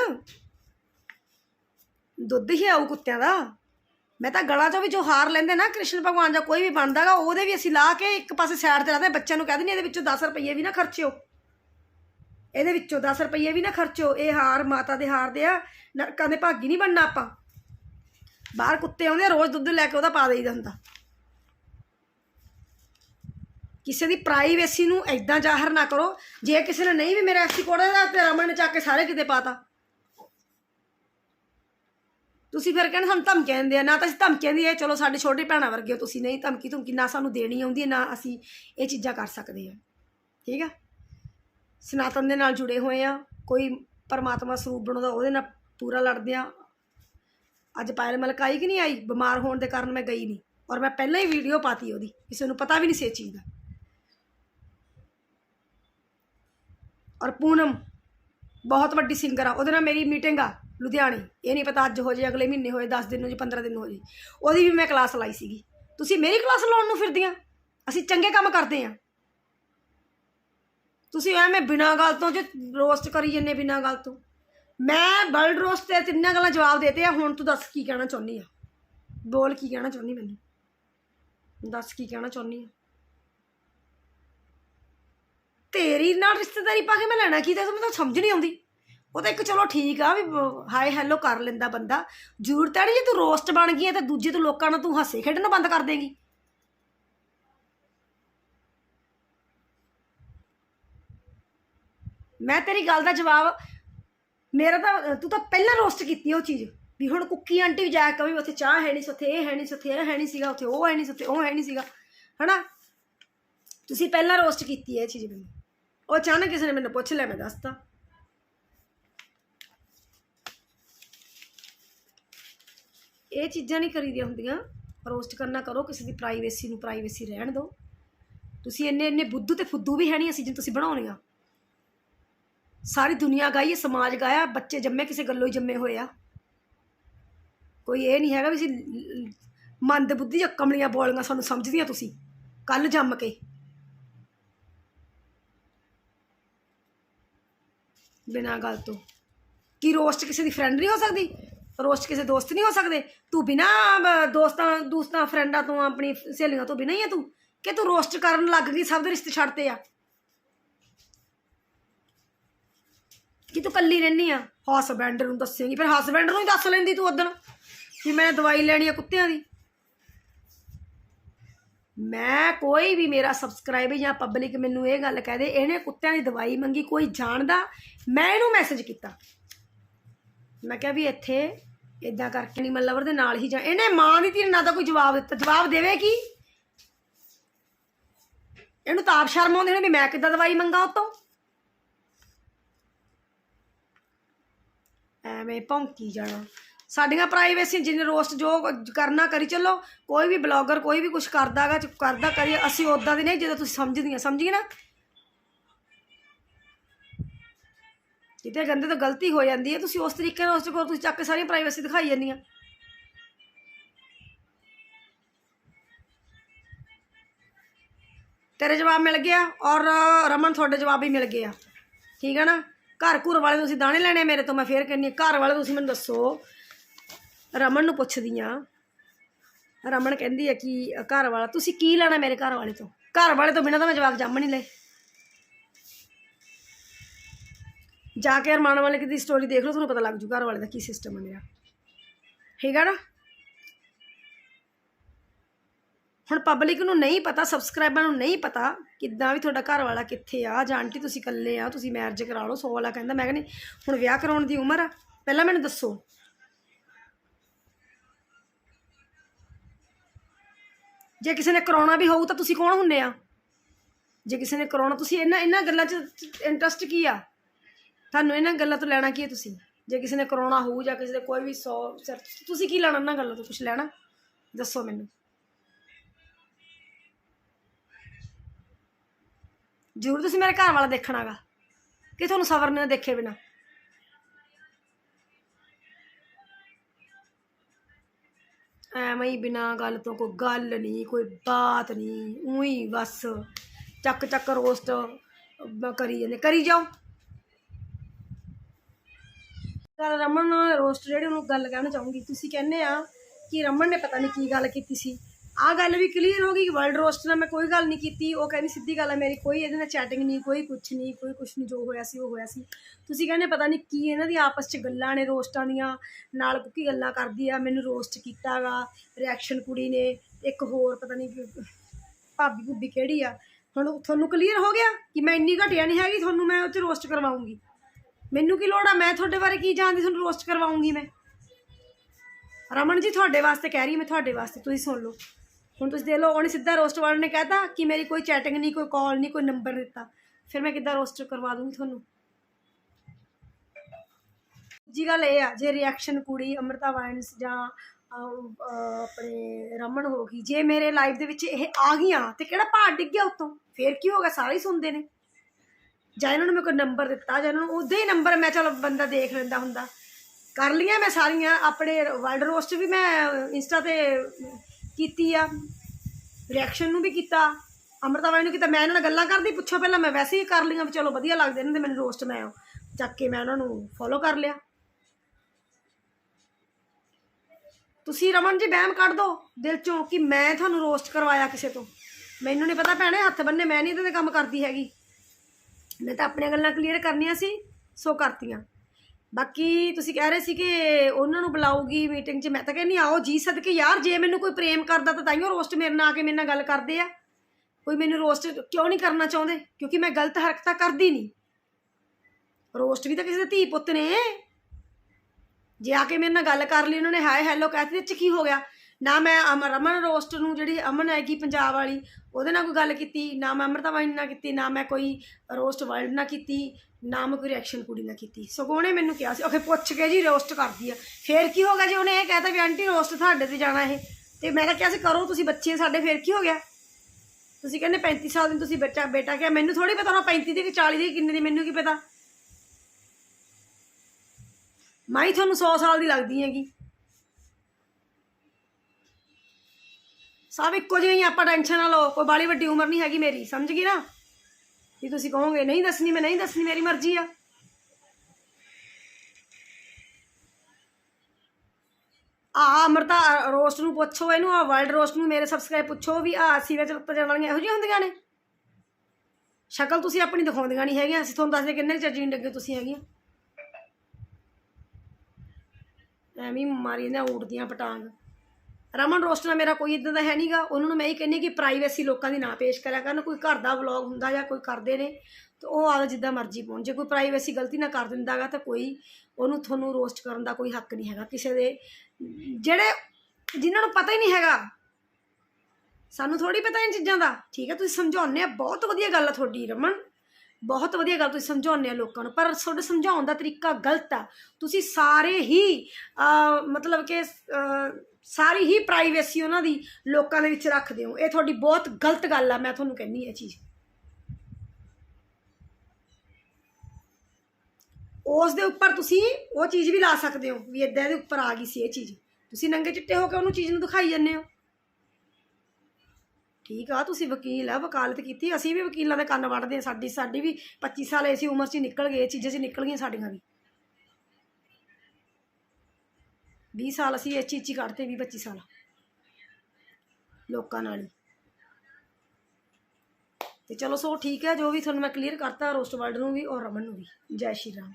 ਦੁੱਧ ਹੀ ਆਊ ਕੁੱਤਿਆਂ ਦਾ। ਮੈਂ ਤਾਂ ਗਲਾਂ ਚੋਂ ਵੀ ਜੋ ਹਾਰ ਲੈਂਦੇ ਨਾ, ਕ੍ਰਿਸ਼ਨ ਭਗਵਾਨ ਜਾਂ ਕੋਈ ਵੀ ਬਣਦਾਗਾ ਉਹਦੇ ਵੀ ਅਸੀਂ ਲਾ ਕੇ ਇੱਕ ਪਾਸੇ ਸਾਈਡ ਤੇ ਰੱਖਦੇ ਬੱਚਿਆਂ ਨੂੰ ਕਹਿ ਦਿੰਦੇ ਇਹਦੇ ਵਿੱਚੋਂ 10 ਰੁਪਏ ਵੀ ਨਾ ਖਰਚਿਓ। ਇਹਦੇ ਵਿੱਚੋਂ 10 ਰੁਪਏ ਵੀ ਨਾ ਖਰਚੋ, ਇਹ ਹਾਰ ਮਾਤਾ ਦੇ ਹਾਰ ਦੇ ਆ, ਨਰਕਾਂ ਦੇ ਭਾਗੀ ਨਹੀਂ ਬਣਨਾ ਆਪਾਂ। ਬਾਹਰ ਕੁੱਤੇ ਆਉਂਦੇ ਰੋਜ਼ ਦੁੱਧ ਲੈ ਕੇ ਉਹਦਾ ਪਾ ਦੇਈਦਾ ਹੁੰਦਾ ਕਿਸੇ ਦੀ ਪ੍ਰਾਈਵੇਸੀ ਨੂੰ ਐਦਾਂ ਜ਼ਾਹਰ ਨਾ ਕਰੋ, ਜੇ ਕਿਸੇ ਨੇ ਨਹੀਂ ਵੀ ਮੇਰਾ ਐਸੀ ਕੋਡ ਦਾ ਤੇ ਰਮਨ ਨੇ ਚੱਕ ਕੇ ਸਾਰੇ ਕਿਤੇ ਪਾਤਾ। ਤੁਸੀਂ ਫਿਰ ਕਹਿੰਦੇ, ਸਾਨੂੰ ਧਮਕੀਆਂ ਦਿੰਦੇ ਆ, ਨਾ ਤਾਂ ਅਸੀਂ ਧਮਕੀਆਂ ਦੀ ਇਹ ਚਲੋ ਸਾਡੇ ਛੋਟੇ ਭੈਣਾਂ ਵਰਗੇ ਹੋ, ਤੁਸੀਂ ਨਹੀਂ ਧਮਕੀ ਧਮਕੀ ਨਾ ਸਾਨੂੰ ਦੇਣੀ ਆਉਂਦੀ ਹੈ ਨਾ ਅਸੀਂ ਇਹ ਚੀਜ਼ਾਂ ਕਰ ਸਕਦੇ ਆ ਠੀਕ ਆ? ਸਨਾਤਨ ਦੇ ਨਾਲ ਜੁੜੇ ਹੋਏ ਆ। ਕੋਈ ਪਰਮਾਤਮਾ ਸਰੂਪ ਬਣਾਉਂਦਾ, ਉਹਦੇ ਨਾਲ ਪੂਰਾ ਲੜਦੇ ਆ। ਅੱਜ ਪਾਇਲ ਮਲਕ ਆਈ ਕਿ ਨਹੀਂ ਆਈ? ਬਿਮਾਰ ਹੋਣ ਦੇ ਕਾਰਨ ਮੈਂ ਗਈ ਨਹੀਂ। ਔਰ ਮੈਂ ਪਹਿਲਾਂ ਹੀ ਵੀਡੀਓ ਪਾਤੀ ਉਹਦੀ। ਕਿਸੇ ਨੂੰ ਪਤਾ ਵੀ ਨਹੀਂ ਸੀ ਇਹ ਚੀਜ਼ ਦਾ। ਔਰ ਪੂਨਮ ਬਹੁਤ ਵੱਡੀ ਸਿੰਗਰ ਆ। ਉਹਦੇ ਨਾਲ ਮੇਰੀ ਮੀਟਿੰਗ ਆ ਲੁਧਿਆਣੇ। ਇਹ ਨਹੀਂ ਪਤਾ ਅੱਜ ਹੋ ਜੇ ਅਗਲੇ ਮਹੀਨੇ ਹੋਏ 10 ਦਿਨ ਹੋ ਜੇ 15 ਦਿਨ ਹੋ ਜੇ ਉਹਦੀ ਵੀ ਮੈਂ ਕਲਾਸ ਲਾਈ ਸੀਗੀ। ਤੁਸੀਂ ਮੇਰੀ ਕਲਾਸ ਲਾਉਣ ਨੂੰ ਫਿਰਦੀਆਂ ਅਸੀਂ ਚੰਗੇ ਕੰਮ ਕਰਦੇ ਆ। ਤੁਸੀਂ ਐਵੇਂ ਬਿਨਾਂ ਗੱਲ ਤੋਂ ਜੇ ਰੋਸਟ ਕਰੀ ਜੰਨੇ ਬਿਨਾਂ ਗੱਲ ਤੋਂ। ਮੈਂ ਬਲਡ ਰੋਸਟ ਤੇ ਤਿੰਨਾਂ ਗੱਲਾਂ ਜਵਾਬ ਦੇਤੇ ਆ, ਹੁਣ ਤੂੰ ਦੱਸ ਕੀ ਕਹਿਣਾ ਚਾਹੁੰਦੀ ਆ? ਬੋਲ ਕੀ ਕਹਿਣਾ ਚਾਹੁੰਦੀ ਮੈਨੂੰ? ਦੱਸ ਕੀ ਕਹਿਣਾ ਚਾਹੁੰਦੀ ਆ? ਤੇਰੀ ਨਾਲ ਰਿਸ਼ਤੇਦਾਰੀ ਪਾ ਕੇ ਮੈਂ ਲੈਣਾ ਕੀ ਤੇ ਮੈਨੂੰ ਤਾਂ ਸਮਝ ਨਹੀਂ ਆਉਂਦੀ। ਉਹ ਤਾਂ ਇੱਕ ਚਲੋ ਠੀਕ ਆ ਵੀ ਹਾਏ ਹੈਲੋ ਕਰ ਲੈਂਦਾ ਬੰਦਾ। ਜ਼ਰੂਰਤ ਹੈ ਨੀ ਜੇ ਤੂੰ ਰੋਸਟ ਬਣ ਗਈ ਹੈ ਤਾਂ ਦੂਜੇ ਤੋਂ ਲੋਕਾਂ ਨਾਲ ਤੂੰ ਹੱਸੇ ਖੇਡਣਾ ਬੰਦ ਕਰ ਦੇਗੀ। ਮੈਂ ਤੇਰੀ ਗੱਲ ਦਾ ਜਵਾਬ, ਮੇਰਾ ਤਾਂ, ਤੂੰ ਤਾਂ ਪਹਿਲਾਂ ਰੋਸਟ ਕੀਤੀ ਉਹ ਚੀਜ਼, ਵੀ ਹੁਣ ਕੁੱਕੀ ਆਂਟੀ ਵੀ ਜਾ ਕੇ ਕਹੀ ਉੱਥੇ ਚਾਹ ਹੈ ਨਹੀਂ ਸੀ, ਉੱਥੇ ਇਹ ਹੈ ਨਹੀਂ ਸੀ, ਉੱਥੇ ਇਹ ਹੈ ਨਹੀਂ ਸੀਗਾ, ਉੱਥੇ ਉਹ ਹੈ ਨਹੀਂ ਸੀ, ਉੱਥੇ ਉਹ ਹੈ ਨਹੀਂ ਸੀਗਾ, ਹਨਾ? ਤੁਸੀਂ ਪਹਿਲਾਂ ਰੋਸਟ ਕੀਤੀ ਹੈ ਇਹ ਚੀਜ਼ ਮੈਨੂੰ। ਉਹ ਅਚਾਨਕ ਕਿਸੇ ਨੇ ਮੈਨੂੰ ਪੁੱਛ ਲਿਆ, ਮੈਂ ਦੱਸਤਾ। ਇਹ ਚੀਜ਼ਾਂ ਨਹੀਂ ਕਰੀਦੀਆਂ ਹੁੰਦੀਆਂ। ਰੋਸਟ ਕਰਨਾ ਕਰੋ, ਕਿਸੇ ਦੀ ਪ੍ਰਾਈਵੇਸੀ ਨੂੰ ਪ੍ਰਾਈਵੇਸੀ ਰਹਿਣ ਦਿਓ। ਤੁਸੀਂ ਇੰਨੇ ਇੰਨੇ ਬੁੱਧੂ ਤੇ ਫੁੱਦੂ ਵੀ ਹੈ ਨਹੀਂ ਅਸੀਂ ਜਿੰਨ ਤੁਸੀਂ ਬਣਾਉਣੀਆਂ ਸਾਰੀ ਦੁਨੀਆ ਗਾਈ ਹੈ ਸਮਾਜ ਗਾਇਆ, ਬੱਚੇ ਜੰਮੇ, ਕਿਸੇ ਗੱਲੋਂ ਹੀ ਜੰਮੇ ਹੋਏ ਆ। ਕੋਈ ਇਹ ਨਹੀਂ ਹੈਗਾ ਵੀ ਅਸੀਂ ਮੰਦ ਬੁੱਧੀ ਜਾਂ ਕਮਲੀਆਂ ਬੋਲੀਆਂ ਸਾਨੂੰ ਸਮਝਦੀਆਂ ਤੁਸੀਂ ਕੱਲ ਜੰਮ ਕੇ। ਬਿਨਾਂ ਗੱਲ ਤੋਂ। ਕੀ ਰੋਸਟ ਕਿਸੇ ਦੀ ਫਰੈਂਡ ਨਹੀਂ ਹੋ ਸਕਦੀ? ਰੋਸਟ ਕਿਸੇ ਦੋਸਤ ਨਹੀਂ ਹੋ ਸਕਦੇ? ਤੂੰ ਬਿਨਾਂ ਦੋਸਤਾਂ ਦੋਸਤਾਂ ਫਰੈਂਡਾਂ ਤੋਂ ਆਪਣੀ ਸਹੇਲੀਆਂ ਤੋਂ ਬਿਨਾਂ ਹੀ ਆ ਤੂੰ? ਕਿ ਤੂੰ ਰੋਸਟ ਕਰਨ ਲੱਗ ਗਈ, ਸਭ ਦੇ ਰਿਸ਼ਤੇ ਛੱਡਤੇ ਆ? ਕਿ ਤੂੰ ਕੱਲੀ ਰਹਿਨੀ ਆ? ਹਸਬੈਂਡ ਨੂੰ ਦੱਸੇਂਗੀ, ਫਿਰ ਹਸਬੈਂਡ ਨੂੰ ਹੀ ਦੱਸ ਲੈਂਦੀ ਤੂੰ ਉਦੋਂ ਕਿ ਮੈਂ ਦਵਾਈ ਲੈਣੀ ਆ ਕੁੱਤਿਆਂ ਦੀ। ਮੈਂ ਕੋਈ ਵੀ ਮੇਰਾ ਸਬਸਕ੍ਰਾਈਬਰ ਜਾਂ ਪਬਲਿਕ ਮੈਨੂੰ ਇਹ ਗੱਲ ਕਹਦੇ ਇਹਨੇ ਕੁੱਤਿਆਂ ਦੀ ਦਵਾਈ ਮੰਗੀ, ਕੋਈ ਜਾਣਦਾ? ਮੈਂ ਇਹਨੂੰ ਮੈਸੇਜ ਕੀਤਾ। ਮੈਂ ਕਿਹਾ ਵੀ ਇੱਥੇ ਇਦਾਂ ਕਰਕੇ ਨਹੀਂ ਲਵਰ ਦੇ ਨਾਲ ਹੀ ਜਾ। ਇਹਨੇ ਮਾਂ ਦੀ ਧੀ ਨਾ ਤਾਂ ਕੋਈ ਜਵਾਬ ਦਿੱਤਾ। ਜਵਾਬ ਦੇਵੇ ਕੀ? ਇਹਨੂੰ ਤਾਂ ਆਪ ਸ਼ਰਮ ਆਉਂਦੀ ਹੋਣੀ ਵੀ ਮੈਂ ਕਿੱਦਾਂ ਦਵਾਈ ਮੰਗਾ ਉਤੋਂ? ਐਵੇਂ ਭੌਂਕੀ ਜਾਣਾ। ਸਾਡੀਆਂ ਪ੍ਰਾਈਵੇਸੀ ਜਿੰਨੇ ਰੋਸਟ ਜੋ ਕਰਨਾ ਕਰੀ ਚੱਲੋ, ਕੋਈ ਵੀ ਬਲੌਗਰ ਕੋਈ ਵੀ ਕੁਝ ਕਰਦਾਗਾ ਕਰਦਾ ਕਰੀ ਅਸੀਂ ਉਦਾਂ ਦੇ ਨਹੀਂ ਜਦੋਂ ਤੁਸੀਂ ਸਮਝਦੀਆਂ ਸਮਝੀ ਨਾ। ਕਿਤੇ ਗੰਦੇ ਤੋਂ ਗਲਤੀ ਹੋ ਜਾਂਦੀ ਹੈ, ਤੁਸੀਂ ਉਸ ਤਰੀਕੇ ਨਾਲ ਉਸ ਕੋਲ ਤੁਸੀਂ ਚੱਕ ਕੇ ਸਾਰੀਆਂ ਪ੍ਰਾਈਵੇਸੀ ਦਿਖਾਈ ਜਾਂਦੀਆਂ। ਤੇਰੇ ਜਵਾਬ ਮਿਲ ਗਿਆ ਔਰ ਰਮਨ, ਤੁਹਾਡੇ ਜਵਾਬ ਵੀ ਮਿਲ ਗਏ ਆ। ਠੀਕ ਹੈ ਨਾ? ਘਰ ਘੁਰ ਵਾਲੇ ਤੁਸੀਂ ਦਾਣੇ ਲੈਣੇ ਮੇਰੇ ਤੋਂ, ਮੈਂ ਫੇਰ ਕਹਿੰਨੀ ਘਰ ਵਾਲੇ ਤੁਸੀਂ ਮੈਨੂੰ ਦੱਸੋ। ਰਮਨ ਨੂੰ ਪੁੱਛਦੀ ਆ ਰਮਨ ਕਹਿੰਦੀ ਹੈ ਕਿ, ਘਰ ਵਾਲਾ, ਤੁਸੀਂ ਕੀ ਲੈਣਾ ਮੇਰੇ ਘਰ ਵਾਲੇ ਤੋਂ? ਘਰ ਵਾਲੇ ਤੋਂ ਬਿਨਾਂ ਤਾਂ ਮੈਂ ਜਵਾਬ ਜੰਮ ਨਹੀਂ ਲਏ। ਜਾ ਕੇ ਅਰਮਾਨ ਵਾਲੇ ਦੀ ਸਟੋਰੀ ਦੇਖ ਲਓ, ਤੁਹਾਨੂੰ ਪਤਾ ਲੱਗ ਜੂ ਘਰ ਵਾਲੇ ਦਾ ਕੀ ਸਿਸਟਮ ਹੈ ਮੇਰਾ ਠੀਕ ਹੈ ਨਾ? ਹੁਣ ਪਬਲਿਕ ਨੂੰ ਨਹੀਂ ਪਤਾ ਸਬਸਕ੍ਰਾਈਬਰ ਨੂੰ ਨਹੀਂ ਪਤਾ ਕਿੱਦਾਂ ਵੀ ਤੁਹਾਡਾ ਘਰ ਵਾਲਾ ਕਿੱਥੇ ਆ, ਜਾਂ ਆਂਟੀ ਤੁਸੀਂ ਇਕੱਲੇ ਆ, ਤੁਸੀਂ ਮੈਰਿਜ ਕਰਾ ਲਓ, ਸੌ ਵਾਲਾ ਕਹਿੰਦਾ, ਮੈਂ ਕਹਿੰਦੀ ਹੁਣ ਵਿਆਹ ਕਰਾਉਣ ਦੀ ਉਮਰ ਆ, ਪਹਿਲਾਂ ਮੈਨੂੰ ਦੱਸੋ। ਜੇ ਕਿਸੇ ਨੇ ਕਰਾਉਣਾ ਵੀ ਹੋਊ ਤਾਂ ਤੁਸੀਂ ਕੌਣ ਹੁੰਨੇ ਆ? ਜੇ ਕਿਸੇ ਨੇ ਕਰਾਉਣਾ, ਤੁਸੀਂ ਇਹਨਾਂ ਇਹਨਾਂ ਗੱਲਾਂ 'ਚ ਇੰਟਰਸਟ ਕੀ ਆ? ਤੁਹਾਨੂੰ ਇਹਨਾਂ ਗੱਲਾਂ ਤੋਂ ਲੈਣਾ ਕੀ ਹੈ ਤੁਸੀਂ? ਜੇ ਕਿਸੇ ਨੇ ਕਰਾਉਣਾ ਹੋਊ ਜਾਂ ਕਿਸੇ ਦੇ ਕੋਈ ਵੀ ਸੌ ਤੁਸੀਂ ਕੀ ਲੈਣਾ ਇਹਨਾਂ ਗੱਲਾਂ ਤੋਂ ਕੁਝ ਲੈਣਾ? ਦੱਸੋ ਮੈਨੂੰ। ਜ਼ਰੂਰ ਤੁਸੀਂ ਮੇਰੇ ਘਰ ਵਾਲਾ ਦੇਖਣਾਗਾ। ਕਿ ਤੁਹਾਨੂੰ ਸਬਰ ਨੇ ਦੇਖੇ ਬਿਨਾ। ਐਵੇਂ ਹੀ ਬਿਨਾ ਗੱਲ ਤੋਂ ਕੋਈ ਗੱਲ ਨਹੀਂ ਕੋਈ ਬਾਤ ਨਹੀਂ ਉਹੀ ਬਸ ਚੱਕ ਚੱਕ ਰੋਸਟ ਕਰੀ ਜਾਂਦੇ। ਕਰੀ ਜਾਓ। ਗੱਲ ਰਮਨ, ਰੋਸਟ ਜਿਹੜੇ ਉਹਨੂੰ ਗੱਲ ਕਹਿਣਾ ਚਾਹੂੰਗੀ, ਤੁਸੀਂ ਕਹਿੰਦੇ ਆ ਕਿ ਰਮਨ ਨੇ ਪਤਾ ਨਹੀਂ ਕੀ ਗੱਲ ਕੀਤੀ ਸੀ। ਆ ਗੱਲ ਵੀ ਕਲੀਅਰ ਹੋ ਗਈ ਕਿ ਵਰਲਡ ਰੋਸਟ ਨਾਲ ਮੈਂ ਕੋਈ ਗੱਲ ਨਹੀਂ ਕੀਤੀ। ਉਹ ਕਹਿੰਦੀ ਸਿੱਧੀ ਗੱਲ ਹੈ ਮੇਰੀ ਕੋਈ ਇਹਦੇ ਨਾਲ ਚੈਟਿੰਗ ਨਹੀਂ, ਕੋਈ ਕੁਛ ਨਹੀਂ, ਕੋਈ ਕੁਛ ਨਹੀਂ, ਜੋ ਹੋਇਆ ਸੀ, ਉਹ ਹੋਇਆ ਸੀ। ਤੁਸੀਂ ਕਹਿੰਦੇ ਪਤਾ ਨਹੀਂ ਕੀ ਇਹਨਾਂ ਦੀ ਆਪਸ 'ਚ ਗੱਲਾਂ ਨੇ ਰੋਸਟਾਂ ਦੀਆਂ, ਨਾਲ ਕੁੱਕੀ ਗੱਲਾਂ ਕਰਦੀ ਆ, ਮੈਨੂੰ ਰੋਸਟ ਕੀਤਾਗਾ ਰਿਐਕਸ਼ਨ ਕੁੜੀ ਨੇ, ਇੱਕ ਹੋਰ ਪਤਾ ਨਹੀਂ ਭਾਬੀ ਭੁੱਬੀ ਕਿਹੜੀ ਆ। ਹੁਣ ਤੁਹਾਨੂੰ ਕਲੀਅਰ ਹੋ ਗਿਆ ਕਿ ਮੈਂ ਇੰਨੀ ਘਟਿਆ ਨਹੀਂ ਹੈਗੀ, ਤੁਹਾਨੂੰ ਮੈਂ ਉਹ 'ਚ ਰੋਸਟ ਕਰਵਾਉਂਗੀ। ਮੈਨੂੰ ਕੀ ਲੋੜ ਆ, ਮੈਂ ਤੁਹਾਡੇ ਬਾਰੇ ਕੀ ਜਾਣਦੀ, ਤੁਹਾਨੂੰ ਰੋਸਟ ਕਰਵਾਉਂਗੀ ਮੈਂ? ਰਮਨ ਜੀ ਤੁਹਾਡੇ ਵਾਸਤੇ ਕਹਿ ਰਹੀ, ਮੈਂ ਤੁਹਾਡੇ ਵਾਸਤੇ, ਤੁਸੀਂ ਸੁਣ ਲਓ। ਹੁਣ ਤੁਸੀਂ ਦੇਖ ਲਓ, ਉਹਨੇ ਸਿੱਧਾ ਰੋਸਟ ਵਾਲੇ ਨੇ ਕਹਿਤਾ ਕਿ ਮੇਰੀ ਕੋਈ ਚੈਟਿੰਗ ਨਹੀਂ, ਕੋਈ ਕਾਲ ਨਹੀਂ, ਕੋਈ ਨੰਬਰ ਦਿੱਤਾ। ਫਿਰ ਮੈਂ ਕਿੱਦਾਂ ਰੋਸਟ ਕਰਵਾ ਦੂੰਗੀ ਤੁਹਾਨੂੰ? ਜੀ ਗੱਲ ਇਹ ਆ, ਜੇ ਰਿਐਕਸ਼ਨ ਕੁੜੀ ਅਮਰਤਾ ਵਾਇਨਸ ਜਾਂ ਆਪਣੇ ਰਮਨ ਹੋ ਗਈ, ਜੇ ਮੇਰੇ ਲਾਈਫ ਦੇ ਵਿੱਚ ਇਹ ਆ ਗਈਆਂ, ਤੇ ਕਿਹੜਾ ਪਹਾੜ ਡਿੱਗ ਗਿਆ ਉੱਤੋਂ? ਫੇਰ ਕੀ ਹੋਗਾ ਸਾਰੇ ਹੀ ਸੁਣਦੇ ਨੇ। ਜਾਂ ਇਹਨਾਂ ਨੂੰ ਮੈਂ ਕੋਈ ਨੰਬਰ ਦਿੱਤਾ, ਜਾਂ ਇਹਨਾਂ ਨੂੰ ਉਹਦੇ ਹੀ ਨੰਬਰ ਮੈਂ ਚਲ ਬੰਦਾ ਦੇਖ ਲੈਂਦਾ ਹੁੰਦਾ। ਕਰ ਲੀਆਂ ਮੈਂ ਸਾਰੀਆਂ, ਆਪਣੇ ਵਰਲਡ ਰੋਸਟ ਵੀ ਮੈਂ ਇੰਸਟਾ ਤੇ ਕੀਤੀ ਆ ਰਿਐਕਸ਼ਨ ਨੂੰ ਵੀ ਕੀਤਾ। ਅਮਰਤਾ ਵਾਲੀ ਨੂੰ ਕੀਤਾ। ਮੈਂ ਇਹਨਾਂ ਨਾਲ ਗੱਲਾਂ ਕਰਦੀ, ਪੁੱਛੋ ਪਹਿਲਾਂ, ਮੈਂ ਵੈਸੇ ਹੀ ਕਰ ਲਈਆਂ ਵੀ ਚਲੋ ਵਧੀਆ ਲੱਗਦੇ ਨੇ ਤੇ ਮੈਨੂੰ ਰੋਸਟ ਮੈਂ ਚੱਕ ਕੇ ਮੈਂ ਉਹਨਾਂ ਨੂੰ ਫੋਲੋ ਕਰ ਲਿਆ। ਤੁਸੀਂ ਰਮਨ ਜੀ ਬਹਿਮ ਕੱਢ ਦੋ ਦਿਲ ਚੋਂ ਕਿ ਮੈਂ ਤੁਹਾਨੂੰ ਰੋਸਟ ਕਰਵਾਇਆ ਕਿਸੇ ਤੋਂ। ਮੈਨੂੰ ਨਹੀਂ ਪਤਾ ਭੈਣੇ, ਹੱਥ ਬੰਨੇ ਮੈਂ ਨਹੀਂ ਇਹਦੇ ਤੇ ਕੰਮ ਕਰਦੀ ਹੈਗੀ। ਮੈਂ ਤਾਂ ਆਪਣੀਆਂ ਗੱਲਾਂ ਕਲੀਅਰ ਕਰਨੀਆਂ ਸੀ, ਸੋ ਕਰਤੀਆਂ। ਬਾਕੀ ਤੁਸੀਂ ਕਹਿ ਰਹੇ ਸੀ ਕਿ ਉਹਨਾਂ ਨੂੰ ਬੁਲਾਉਗੀ ਮੀਟਿੰਗ 'ਚ। ਮੈਂ ਤਾਂ ਕਹਿੰਦੀ ਆਓ ਜੀ ਸਦਕੇ ਯਾਰ, ਜੇ ਮੈਨੂੰ ਕੋਈ ਪ੍ਰੇਮ ਕਰਦਾ ਤਾਂ ਤਾਈਓ ਰੋਸਟ ਮੇਰੇ ਨਾਲ ਆ ਕੇ ਮੇਰੇ ਨਾਲ ਗੱਲ ਕਰਦੇ ਆ। ਕੋਈ ਮੈਨੂੰ ਰੋਸਟ ਕਿਉਂ ਨਹੀਂ ਕਰਨਾ ਚਾਹੁੰਦੇ? ਕਿਉਂਕਿ ਮੈਂ ਗਲਤ ਹਰਕਤਾਂ ਕਰਦੀ ਨਹੀਂ। ਰੋਸਟ ਵੀ ਤਾਂ ਕਿਸੇ ਦੇ ਧੀ ਪੁੱਤ ਨੇ। ਜੇ ਆ ਕੇ ਮੇਰੇ ਨਾਲ ਗੱਲ ਕਰ ਲਈ ਉਹਨਾਂ ਨੇ, ਹਾਏ ਹੈਲੋ ਕਹਿ ਤੇ ਚ ਕੀ ਹੋ ਗਿਆ? ਨਾ ਮੈਂ ਅਮਰ ਰਮਨ ਰੋਸਟ ਨੂੰ ਜਿਹੜੀ ਅਮਨ ਹੈਗੀ ਪੰਜਾਬ ਵਾਲੀ, ਉਹਦੇ ਨਾਲ ਕੋਈ ਗੱਲ ਕੀਤੀ? ਨਾ ਮੈਂ ਅਮਰਤਾ ਵਾਈਨ ਨਾਲ ਕੀਤੀ, ਨਾ ਮੈਂ ਕੋਈ ਰੋਸਟ ਵਰਲਡ ਨਾਲ ਕੀਤੀ, ਨਾ ਮੈਂ ਕੋਈ ਰਿਐਕਸ਼ਨ ਕੁੜੀ ਨਾਲ ਕੀਤੀ। ਸਗੋਂ ਉਹਨੇ ਮੈਨੂੰ ਕਿਹਾ ਸੀ ਓਕੇ ਪੁੱਛ ਕੇ ਜੀ ਰੋਸਟ ਕਰਦੀ ਆ। ਫੇਰ ਕੀ ਹੋ ਗਿਆ ਜੇ? ਉਹਨੇ ਇਹ ਕਹਿਤਾ ਵੀ ਆਂਟੀ ਰੋਸਟ ਤੁਹਾਡੇ ਤੇ ਜਾਣਾ ਇਹ। ਤੇ ਮੈਂ ਤਾਂ ਕਿਹਾ ਸੀ ਕਰੋ ਤੁਸੀਂ ਬੱਚੇ ਸਾਡੇ, ਫੇਰ ਕੀ ਹੋ ਗਿਆ? ਤੁਸੀਂ ਕਹਿੰਦੇ 35 ਸਾਲ ਦੀ ਤੁਸੀਂ ਬੱਚਾ ਬੇਟਾ ਕਿਹਾ, ਮੈਨੂੰ ਥੋੜੀ ਪਤਾ ਹੋਣਾ 35 ਦੀ ਕਿ 40 ਦੀ ਕਿੰਨੇ ਦੀ, ਮੈਨੂੰ ਕੀ ਪਤਾ? ਮਾਈ ਤੁਹਾਨੂੰ 100 ਸਾਲ ਦੀ ਲੱਗਦੀ ਹੈਗੀ। ਸਭ ਇੱਕੋ ਜਿਹੇ ਹੀ ਆਪਾਂ ਟੈਨਸ਼ਨ ਨਾ ਲਓ, ਕੋਈ ਬਾਲੀ ਵੱਡੀ ਉਮਰ ਨਹੀਂ ਹੈਗੀ ਮੇਰੀ, ਸਮਝ ਗਈ ਨਾ? ਵੀ ਤੁਸੀਂ ਕਹੋਗੇ, ਨਹੀਂ ਦੱਸਣੀ, ਮੈਂ ਨਹੀਂ ਦੱਸਣੀ, ਮੇਰੀ ਮਰਜ਼ੀ ਆ। ਆ ਅਮਰਤਾ ਰੋਸਟ ਨੂੰ ਪੁੱਛੋ ਇਹਨੂੰ, ਆ ਵਰਲਡ ਰੋਸਟ ਨੂੰ ਮੇਰੇ ਸਬਸਕ੍ਰਾਈਬ ਪੁੱਛੋ ਵੀ ਆ ਸੀਵੇ ਚ ਉੱਤੇ ਵਾਲੀਆਂ ਇਹੋ ਜਿਹੀਆਂ ਹੁੰਦੀਆਂ ਨੇ? ਸ਼ਕਲ ਤੁਸੀਂ ਆਪਣੀ ਦਿਖਾਉਂਦੀਆਂ ਨਹੀਂ ਹੈਗੀਆਂ, ਅਸੀਂ ਤੁਹਾਨੂੰ ਦੱਸਦੇ ਕਿੰਨੇ ਚੱਜੀ ਲੱਗੇ ਤੁਸੀਂ ਹੈਗੀਆਂ। ਐਵੇਂ ਮਾਰੀ ਨਾ ਉੜਦੀਆਂ ਪਟਾਂਗ। ਰਮਨ ਰੋਸਟ ਨਾਲ ਮੇਰਾ ਕੋਈ ਇਦਾਂ ਦਾ ਹੈ ਨਹੀਂਗਾ ਉਹਨਾਂ ਨੂੰ ਮੈਂ ਇਹ ਕਹਿੰਨੀ ਕਿ ਪ੍ਰਾਈਵੇਸੀ ਲੋਕਾਂ ਦੀ ਨਾ ਪੇਸ਼ ਕਰਿਆ ਕਰਨ। ਕੋਈ ਘਰ ਦਾ ਵਲੌਗ ਹੁੰਦਾ ਜਾਂ ਕੋਈ ਕਰਦੇ ਨੇ, ਤਾਂ ਉਹ ਆ ਜਿੱਦਾਂ ਮਰਜ਼ੀ ਪਾਉਣ। ਜੇ ਕੋਈ ਪ੍ਰਾਈਵੇਸੀ ਗਲਤੀ ਨਾ ਕਰ ਦਿੰਦਾਗਾ ਤਾਂ ਕੋਈ ਉਹਨੂੰ ਤੁਹਾਨੂੰ ਰੋਸਟ ਕਰਨ ਦਾ ਕੋਈ ਹੱਕ ਨਹੀਂ ਹੈਗਾ। ਕਿਸੇ ਦੇ ਜਿਹੜੇ ਜਿਨ੍ਹਾਂ ਨੂੰ ਪਤਾ ਹੀ ਨਹੀਂ ਹੈਗਾ, ਸਾਨੂੰ ਥੋੜੀ ਪਤਾ ਇਹਨਾਂ ਚੀਜ਼ਾਂ ਦਾ। ਠੀਕ ਹੈ ਤੁਸੀਂ ਸਮਝਾਉਂਦੇ ਆ, ਬਹੁਤ ਵਧੀਆ ਗੱਲ ਆ ਤੁਹਾਡੀ ਰਮਨ। ਬਹੁਤ ਵਧੀਆ ਗੱਲ ਤੁਸੀਂ ਸਮਝਾਉਂਦੇ ਆ ਲੋਕਾਂ ਨੂੰ। ਪਰ ਤੁਹਾਡੇ ਸਮਝਾਉਣ ਦਾ ਤਰੀਕਾ ਗਲਤ ਆ। ਤੁਸੀਂ ਸਾਰੇ ਹੀ ਮਤਲਬ ਕਿ ਸਾਰੀ ਹੀ ਪ੍ਰਾਈਵੇਸੀ ਉਹਨਾਂ ਦੀ ਲੋਕਾਂ ਦੇ ਵਿੱਚ ਰੱਖਦੇ ਹੋ। ਇਹ ਤੁਹਾਡੀ ਬਹੁਤ ਗਲਤ ਗੱਲ ਆ, ਮੈਂ ਤੁਹਾਨੂੰ ਕਹਿੰਨੀ ਇਹ ਚੀਜ਼। ਉਸ ਦੇ ਉੱਪਰ ਤੁਸੀਂ ਉਹ ਚੀਜ਼ ਵੀ ਲਾ ਸਕਦੇ ਹੋ, ਵੀ ਇਦਾਂ ਦੇ ਉੱਪਰ ਆ ਗਈ ਸੀ ਇਹ ਚੀਜ਼। ਤੁਸੀਂ ਨੰਗੇ ਚਿੱਟੇ ਹੋ ਕੇ ਉਹਨੂੰ ਚੀਜ਼ ਨੂੰ ਦਿਖਾਈ ਜਾਂਦੇ ਹੋ। ਠੀਕ ਆ, ਤੁਸੀਂ ਵਕੀਲ ਆ, ਵਕਾਲਤ ਕੀਤੀ, ਅਸੀਂ ਵੀ ਵਕੀਲਾਂ ਦੇ ਕੰਨ ਵੱਢਦੇ ਆ ਸਾਡੀ ਸਾਡੀ ਵੀ 25 ਸਾਲ ਐਸੀ ਉਮਰ 'ਚ ਹੀ ਨਿਕਲ ਗਏ, ਇਹ ਚੀਜ਼ਾਂ 'ਚ ਨਿਕਲ ਗਈਆਂ ਸਾਡੀਆਂ ਵੀ। 20 ਸਾਲ ਅਸੀਂ ਇੱਚੀ ਚੀਜ਼ ਕੱਢਤੇ ਹੀ ਕੱਢਦੇ 20 25 ਸਾਲ। ਲੋਕਾਂ ਨਾਲ। ਹੀ ਤੇ ਚਲੋ, ਸੋ ਠੀਕ ਹੈ, ਜੋ ਵੀ ਤੁਹਾਨੂੰ ਮੈਂ ਕਲੀਅਰ ਕਰਤਾ ਰੋਸਟ ਵਰਲਡ ਨੂੰ ਵੀ ਔਰ ਰਮਨ ਨੂੰ ਵੀ। ਜੈ ਸ਼੍ਰੀ ਰਾਮ।